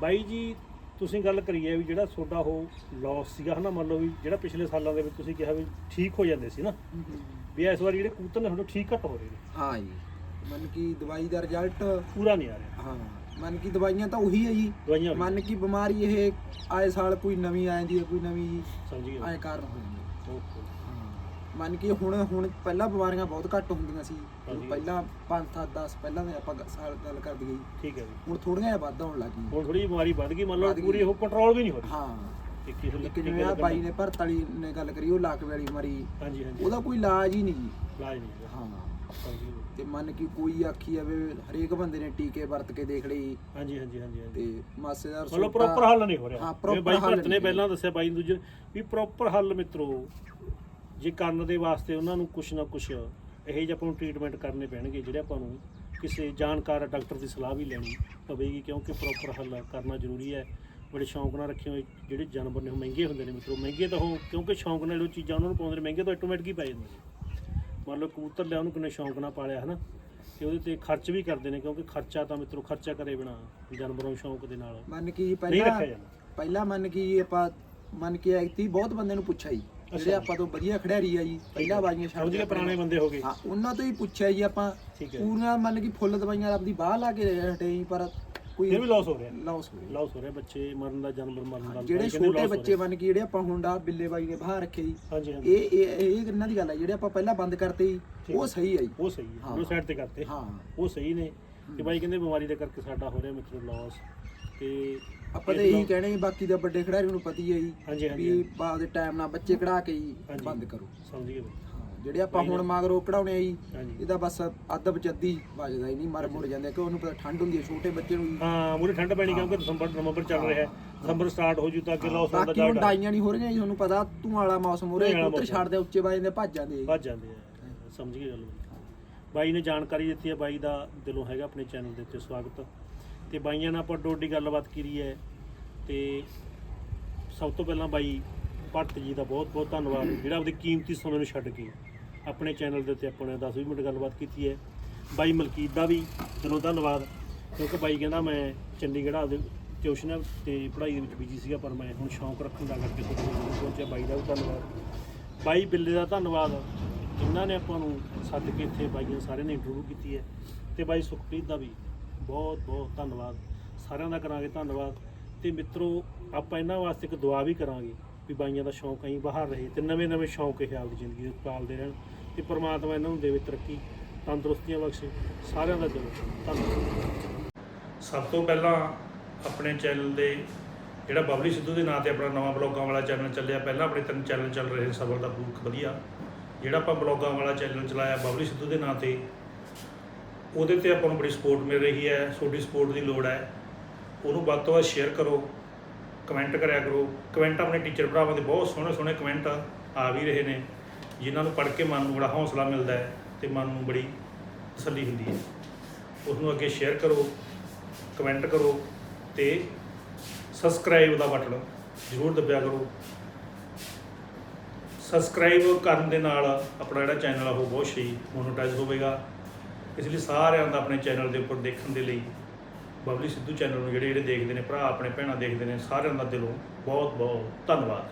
ਬਾਈ ਜੀ ਤੁਸੀਂ ਗੱਲ ਕਰੀਏ ਵੀ ਜਿਹੜਾ ਤੁਹਾਡਾ ਉਹ ਲਾਸ ਸੀਗਾ ਹਨਾ? ਮੰਨ ਲਓ ਵੀ ਜਿਹੜਾ ਪਿਛਲੇ ਸਾਲਾਂ ਦੇ ਵਿੱਚ ਤੁਸੀਂ ਕਿਹਾ ਵੀ ਠੀਕ ਹੋ ਜਾਂਦੇ ਸੀ ਨਾ? ਵੀ ਇਸ ਵਾਰੀ ਜਿਹੜੇ ਕਬੂਤਰ ਨੇ ਤੁਹਾਡੇ ਠੀਕ ਘੱਟ ਹੋ ਰਹੇ ਨੇ। ਹਾਂ ਜੀ। ਮਨ ਕੀ ਦਵਾਈ ਦਾ ਰਿਜ਼ਲਟ ਪੂਰਾ ਨਹੀਂ ਆ ਰਿਹਾ। ਹਾਂ ਮਨ ਕੀ ਦਵਾਈਆਂ ਤਾਂ ਉਹੀ ਹੈ ਜੀ। ਦਵਾਈਆਂ ਵੀ। ਮਨ ਕੀ ਬਿਮਾਰੀ ਇਹ ਆਏ ਸਾਲ ਕੋਈ ਨਵੀਂ ਆ ਜਾਂਦੀ ਹੈ ਕੋਈ ਨਵੀਂ ਜੀ ਸਮਝ ਗਏ ਆਏ ਕਾਰਨ ਹੋ ਜਾਂਦੀ ਹੈ। ਓਕੇ। ਹਾਂ ਮਨ ਕੀ ਹੁਣ ਹੁਣ ਪਹਿਲਾਂ ਬਿਮਾਰੀਆਂ ਬਹੁਤ ਘੱਟ ਹੁੰਦੀਆਂ ਸੀ। ਹਾਂਜੀ। ਪਹਿਲਾਂ 5 7 10 ਪਹਿਲਾਂ ਦੇ ਆਪਾਂ ਗ- ਸਾਲ ਗੱਲ ਕਰ ਦਈਏ। ਠੀਕ ਹੈ ਜੀ। ਹੁਣ ਥੋੜੀਆਂ ਜਿਹਾ ਵੱਧ ਹੋਣ ਲੱਗ ਹੁਣ ਥੋੜੀ ਬਿਮਾਰੀ ਵੱਧ ਗਈ ਮੰਨ ਲਓ ਵੱਧ ਗਈ। ਪੂਰੀ ਉਹ ਕੰਟਰੋਲ ਵੀ ਨਹੀਂ ਹੋ ਰਹੀ। ਹਾਂ। ਇੱਕ ਕਿਸੇ ਇੱਕ ਜਿਵੇਂ ਆ ਬਾਈ ਨੇ ਭਰਤ ਵਾਲੀ ਨੇ ਗੱਲ ਕਰੀ ਉਹ ਲੱਕ ਵਾਲੀ ਬਿਮਾਰੀ। ਹਾਂਜੀ ਹਾਂਜੀ। ਉਹਦਾ ਕੋਈ ਇਲਾਜ ਹੀ ਨਹੀਂ ਜੀ। ਇਲਾਜ ਨਹੀਂ ਹੈਗਾ। ਹਾਂ। ਤੇ ਮਨ ਕੀ ਕੋਈ ਆਖੀ ਜਾਵੇ ਹਰੇਕ ਬੰਦੇ ਨੇ ਟੀਕੇ ਵਰਤ ਕੇ ਦੇਖ ਲਈ ਹਾਂਜੀ ਹਾਂਜੀ ਹਾਂਜੀ ਹਾਂਜੀ। ਤੇ ਮਾਸੇਦਾਰ ਮਤਲਬ ਪ੍ਰੋਪਰ ਹੱਲ ਨਹੀਂ ਹੋ ਰਿਹਾ। ਹਾਂ, proper ਬਾਈ ਹੱਲ ਭਰਤ ਨੇ ਨਹੀਂ ਪਹਿਲਾਂ ਦੱਸਿਆ ਬਾਈ ਨੂੰ ਦੂਜੇ ਵੀ ਪ੍ਰੋਪਰ ਹੱਲ ਮਿੱਤਰੋ ਜੇ ਕਰਨ ਦੇ ਵਾਸਤੇ ਉਹਨਾਂ ਨੂੰ ਕੁਛ ਨਾ ਕੁਛ ਇਹੋ ਜਿਹੇ ਆਪਾਂ ਨੂੰ ਟ੍ਰੀਟਮੈਂਟ ਕਰਨੇ ਪੈਣਗੇ ਜਿਹੜੇ ਆਪਾਂ ਨੂੰ ਕਿਸੇ ਜਾਣਕਾਰ ਡਾਕਟਰ ਦੀ ਸਲਾਹ ਵੀ ਲੈਣੀ ਪਵੇਗੀ ਕਿਉਂਕਿ ਪ੍ਰੋਪਰ ਹੱਲ ਕਰਨਾ ਜ਼ਰੂਰੀ ਹੈ। ਬੜੇ ਸ਼ੌਂਕ ਨਾਲ ਰੱਖੇ ਹੋਏ ਜਿਹੜੇ ਜਾਨਵਰ ਨੇ ਉਹ ਮਹਿੰਗੇ ਹੁੰਦੇ ਨੇ ਮਿੱਤਰੋ। ਮਹਿੰਗੇ ਤਾਂ ਉਹ ਕਿਉਂਕਿ ਸ਼ੌਂਕ ਨਾਲ ਉਹ ਚੀਜ਼ਾਂ ਉਹਨਾਂ ਨੂੰ ਪਾਉਂਦੇ ਨੇ ਮਹਿੰਗੇ ਤਾਂ ਆਟੋਮੈਟਿਕ ਹੀ ਪੈ ਜਾਂਦੇ ਨੇ। ਮੰਨ ਲਓ ਕਬੂਤਰ ਲਿਆ ਉਹਨੂੰ ਕਿੰਨੇ ਸ਼ੌਂਕ ਨਾਲ ਪਾਲਿਆ ਹਨਾ? ਤੇ ਉਹਦੇ ਤੇ ਖਰਚ ਵੀ ਕਰਦੇ ਨੇ ਕਿਉਂਕਿ ਖਰਚਾ ਤਾਂ ਮਿੱਤਰੋ ਖਰਚਾ ਕਰੇ ਬਿਨਾ ਜਾਨਵਰਾਂ ਨੂੰ ਸ਼ੌਂਕ ਦੇ ਨਾਲ। ਮੰਨ ਕੀ ਪਹਿਲਾਂ ਪਹਿਲਾਂ ਮੰਨ ਕੀ ਆਪਾਂ ਮੰਨ ਕੇ ਆਈ ਬਹੁਤ ਬੰਦੇ ਨੂੰ ਪੁੱਛਿਆ ਜੀ। ਜਿਹੜੇ। ਆਪਾਂ ਤੋਂ ਵਧੀਆ ਖਿਡਾਰੀ ਆ ਜੀ ਪਹਿਲਾਂ ਬਾਜੀਆਂ ਸਮਝ ਗਏ ਪੁਰਾਣੇ ਬੰਦੇ ਹੋ ਗਏ। ਹਾਂ ਉਹਨਾਂ ਤੋਂ ਹੀ ਪੁੱਛਿਆ ਜੀ ਆਪਾਂ ਪੂਰੀਆਂ ਮੰਨ ਕੀ ਫੁੱਲ ਦਵਾਈਆਂ ਆਪਦੀ ਬਾਹ ਲਾ ਕੇ ਹਟੇ ਜੀ ਪਰ ਕੋਈ ਫਿਰ ਵੀ ਲਾਸ ਹੋ ਰਿਹਾ। ਲਾਸ ਹੋ ਗਿਆ ਲਾਸ ਹੋ ਰਿਹਾ ਬੱਚੇ ਮਰਨ ਦਾ ਜਾਨਵਰ ਮਰਨ ਦਾ ਜਿਹੜੇ ਛੋਟੇ ਬੱਚੇ ਬਣ ਕੇ ਜਿਹੜੇ ਆਪਾਂ ਹੁੰਡਾ ਬਿੱਲੇ ਬਾਈ ਨੇ ਬਾਹਰ ਰੱਖੇ ਜੀ ਰਿਹਾ। ਇਹ ਇਹ ਇਹ ਇਹਨਾਂ ਦੀ ਗੱਲ ਹੈ ਜਿਹੜੇ ਆਪਾਂ ਪਹਿਲਾਂ ਬੰਦ ਕਰਤੇ ਜੀ ਉਹ। ਸਹੀ ਹੈ ਜੀ। ਉਹ ਸਹੀ ਹੈ। ਉਹ ਸਾਈਡ ਤੇ ਕਰਤੇ। ਹਾਂ। ਉਹ ਸਹੀ ਨੇ ਤੇ ਬਾਈ ਕਹਿੰਦੇ ਬਿਮਾਰੀ ਦੇ ਕਰਕੇ ਸਾਡਾ ਹੋ ਰਿਹਾ ਮਿੱਤਰੋ ਲਾਸ ਤੇ ਆਪਾਂ ਤਾਂ ਇਹੀ ਕਹਿਣੇ ਜੀ ਬਾਕੀ ਦਾ ਵੱਡੇ ਖਿਡਾਰੀ ਨੂੰ ਪਤੀ ਹੈ ਜੀ ਹਾਂਜੀ ਹਾਂਜੀ ਵੀ ਬਾਅਦ ਦੇ ਟਾਈਮ ਨਾਲ ਬੱਚੇ ਕਢਾ ਕੇ ਜੀ ਹਾਂਜੀ। ਬੰਦ ਕਰੋ। ਸਮਝ ਗਏ ਬਾਈ। ਹਾਂ, ਜਿਹੜੇ ਆਪਾਂ ਹੁਣ ਮਗਰੋਂ ਕਢਾਉਣੇ ਆ ਜੀ ਹਾਂਜੀ। ਇਹਦਾ ਬਸ ਅੱਧ ਬਚੱਦੀ ਵੱਜਦਾ ਹੀ ਨਹੀਂ ਮਰ ਮੁੜ ਜਾਂਦੇ ਕਿ ਉਹਨੂੰ ਪਤਾ ਠੰਡ ਹੁੰਦੀ ਹੈ ਛੋਟੇ ਬੱਚੇ ਨੂੰ ਜੀ। ਹਾਂ ਮੂਰੇ ਠੰਡ ਪੈਣੀ ਕਿਉਂਕਿ ਦਸੰਬਰ ਨਵੰਬਰ ਚੱਲ ਰਿਹਾ ਹੈ। ਦਸੰਬਰ ਸਟਾਰਟ ਹੋ ਜੂ ਤਾਂ ਅੱਗੇ ਲਾਸ ਹੁੰਦਾ ਬਾਕੀ ਹੁਣ ਡਾਈਆਂ ਨਹੀਂ ਹੋ ਰਹੀਆਂ ਜੀ ਤੁਹਾਨੂੰ ਪਤਾ ਧੂਆਂ ਵਾਲਾ ਮੌਸਮ ਹੋ ਰਿਹਾ ਵਾਲਾ ਮੌਸਮ। ਛੱਡਦੇ ਉੱਚੇ ਵੱਜ ਜਾਂਦੇ ਭੱਜ ਜਾਂਦੇ ਵੱਜ ਜਾਂਦੇ ਆ। ਸਮਝ ਗਏ ਗੱਲ ਬਾਈ। ਨੇ ਜਾਣਕਾਰੀ ਦਿੱਤੀ ਹੈ ਬਾਈ ਦਾ ਦਿਲੋਂ ਹੈਗਾ ਆਪਣੇ ਚੈਨਲ ਦੇ ਉੱਤੇ ਸਵਾਗਤ। ਤੇ ਬਾਈਆਂ ਨਾਲ ਆਪਾਂ ਡੋਡੀ ਗੱਲਬਾਤ ਕੀਤੀ ਹੈ ਤੇ ਸਭ ਤੋਂ ਪਹਿਲਾਂ ਬਾਈ ਭੱਟ ਜੀ ਦਾ ਬਹੁਤ ਬਹੁਤ ਧੰਨਵਾਦ। ਜਿਹੜਾ ਆਪਦੇ ਕੀਮਤੀ ਸਮੇਂ ਨੂੰ ਛੱਡ ਕੇ ਆਪਣੇ ਚੈਨਲ ਦੇ ਉੱਤੇ ਆਪਣੇ 10 20 ਮਿੰਟ ਗੱਲਬਾਤ ਕੀਤੀ ਹੈ। ਬਾਈ ਮਲਕੀਤ ਦਾ ਵੀ ਦਿਲੋਂ ਧੰਨਵਾਦ, ਕਿਉਂਕਿ ਬਾਈ ਕਹਿੰਦਾ ਮੈਂ ਚੰਡੀਗੜ੍ਹ ਆਪਦੇ ਟਿਊਸ਼ਨ ਤੇ ਪੜ੍ਹਾਈ ਦੇ ਵਿੱਚ ਬਿਜ਼ੀ ਸੀਗਾ, ਪਰ ਮੈਂ ਹੁਣ ਸ਼ੌਂਕ ਰੱਖਣ ਦਾ ਕਰਕੇ ਤੁਹਾਡੇ ਪਹੁੰਚਿਆ। ਬਾਈ ਦਾ ਵੀ ਧੰਨਵਾਦ। ਬਾਈ ਬਿੱਲੇ ਦਾ ਧੰਨਵਾਦ। ਇਹਨਾਂ ਨੇ ਆਪਾਂ ਨੂੰ ਸੱਦ ਕੇ ਇੱਥੇ ਬਾਈਆਂ ਸਾਰਿਆਂ ਨੇ ਇੰਟਰਵਿਊ ਕੀਤੀ ਹੈ ਤੇ ਬਾਈ ਸੁਖਪ੍ਰੀਤ ਦਾ ਵੀ। ਬਹੁਤ ਬਹੁਤ ਧੰਨਵਾਦ। ਸਾਰਿਆਂ ਦਾ ਕਰਾਂਗੇ ਧੰਨਵਾਦ। ਤੇ ਮਿੱਤਰੋ, ਆਪਾਂ ਇਹਨਾਂ ਵਾਸਤੇ ਇੱਕ ਦੁਆ ਵੀ ਕਰਾਂਗੇ ਵੀ ਬਾਈਆਂ ਦਾ ਸ਼ੌਂਕ ਅਸੀਂ ਬਾਹਰ ਰਹੇ ਤੇ ਨਵੇਂ ਨਵੇਂ ਸ਼ੌਂਕ ਇਹ ਆਪਦੀ ਜ਼ਿੰਦਗੀ ਵਿੱਚ ਪਾਲਦੇ ਰਹਿਣ ਤੇ ਪ੍ਰਮਾਤਮਾ ਇਹਨਾਂ ਨੂੰ ਦੇਵੇ ਤਰੱਕੀ, ਤੰਦਰੁਸਤੀਆਂ ਬਖਸ਼ੇ। ਸਾਰਿਆਂ ਦਾ ਦਿਲੋਂ ਧੰਨਵਾਦ। ਸਭ ਤੋਂ ਪਹਿਲਾਂ ਆਪਣੇ ਚੈਨਲ ਦੇ ਜਿਹੜਾ ਬਬਲੀ ਸਿੱਧੂ ਦੇ ਨਾਂ ਤੇ ਆਪਣਾ ਨਵਾਂ ਬਲੌਗਾਂ ਵਾਲਾ ਚੈਨਲ ਚੱਲਿਆ, ਪਹਿਲਾਂ ਆਪਣੇ ਤਿੰਨ ਚੈਨਲ ਚੱਲ ਰਹੇ ਸੀ ਸਬਰ ਦਾ ਬੂਕ, ਵਧੀਆ। ਜਿਹੜਾ ਆਪਾਂ ਬਲੌਗਾਂ ਵਾਲਾ ਚੈਨਲ ਚਲਾਇਆ, ਬਬਲੀ ਸਿੱਧੂ ਦੇ ਨਾਂ ਤੇ ਉਹਦੇ ਤੇ ਆਪਾਂ ਨੂੰ ਬੜੀ ਸਪੋਰਟ ਮਿਲ ਰਹੀ ਹੈ, ਤੁਹਾਡੀ ਸਪੋਰਟ ਦੀ ਲੋੜ ਹੈ। ਉਹਨੂੰ ਵੱਧ ਤੋਂ ਵੱਧ ਸ਼ੇਅਰ ਕਰੋ ਕਮੈਂਟ ਕਰਿਆ ਕਰੋ। ਕਮੈਂਟ ਆਪਣੇ ਟੀਚਰ ਭਰਾਵਾਂ ਦੇ ਬਹੁਤ ਸੋਹਣੇ ਸੋਹਣੇ ਕਮੈਂਟ ਆ ਵੀ ਰਹੇ ਨੇ, ਜਿਨ੍ਹਾਂ ਨੂੰ ਪੜ੍ਹ ਕੇ ਮਨ ਨੂੰ ਬੜਾ ਹੌਸਲਾ ਮਿਲਦਾ ਹੈ ਤੇ ਮਨ ਨੂੰ ਬੜੀ ਤਸੱਲੀ ਹੁੰਦੀ ਹੈ। ਉਸ ਨੂੰ ਅੱਗੇ ਸ਼ੇਅਰ ਕਰੋ ਕਮੈਂਟ ਕਰੋ ਤੇ ਸਬਸਕ੍ਰਾਈਬ ਦਾ ਬਟਨ ਜ਼ਰੂਰ ਦਬਿਆ ਕਰੋ। ਸਬਸਕ੍ਰਾਈਬ ਕਰਨ ਦੇ ਨਾਲ ਆਪਣਾ ਜਿਹੜਾ ਚੈਨਲ ਆ, ਉਹ ਬਹੁਤ ਸਹੀ ਮੋਨੋਟਾਈਜ਼ ਹੋਵੇਗਾ। ਇਸ ਲਈ ਸਾਰਿਆਂ ਦਾ ਆਪਣੇ ਚੈਨਲ ਦੇ ਉੱਪਰ ਦੇਖਣ ਦੇ ਲਈ ਬਬਲੀ ਸਿੱਧੂ ਚੈਨਲ ਨੂੰ ਜਿਹੜੇ ਜਿਹੜੇ ਦੇਖਦੇ ਨੇ, ਭਰਾ, ਆਪਣੇ ਭੈਣਾਂ ਦੇਖਦੇ ਨੇ, ਸਾਰਿਆਂ ਦਾ ਦਿਲੋਂ ਬਹੁਤ ਬਹੁਤ ਧੰਨਵਾਦ।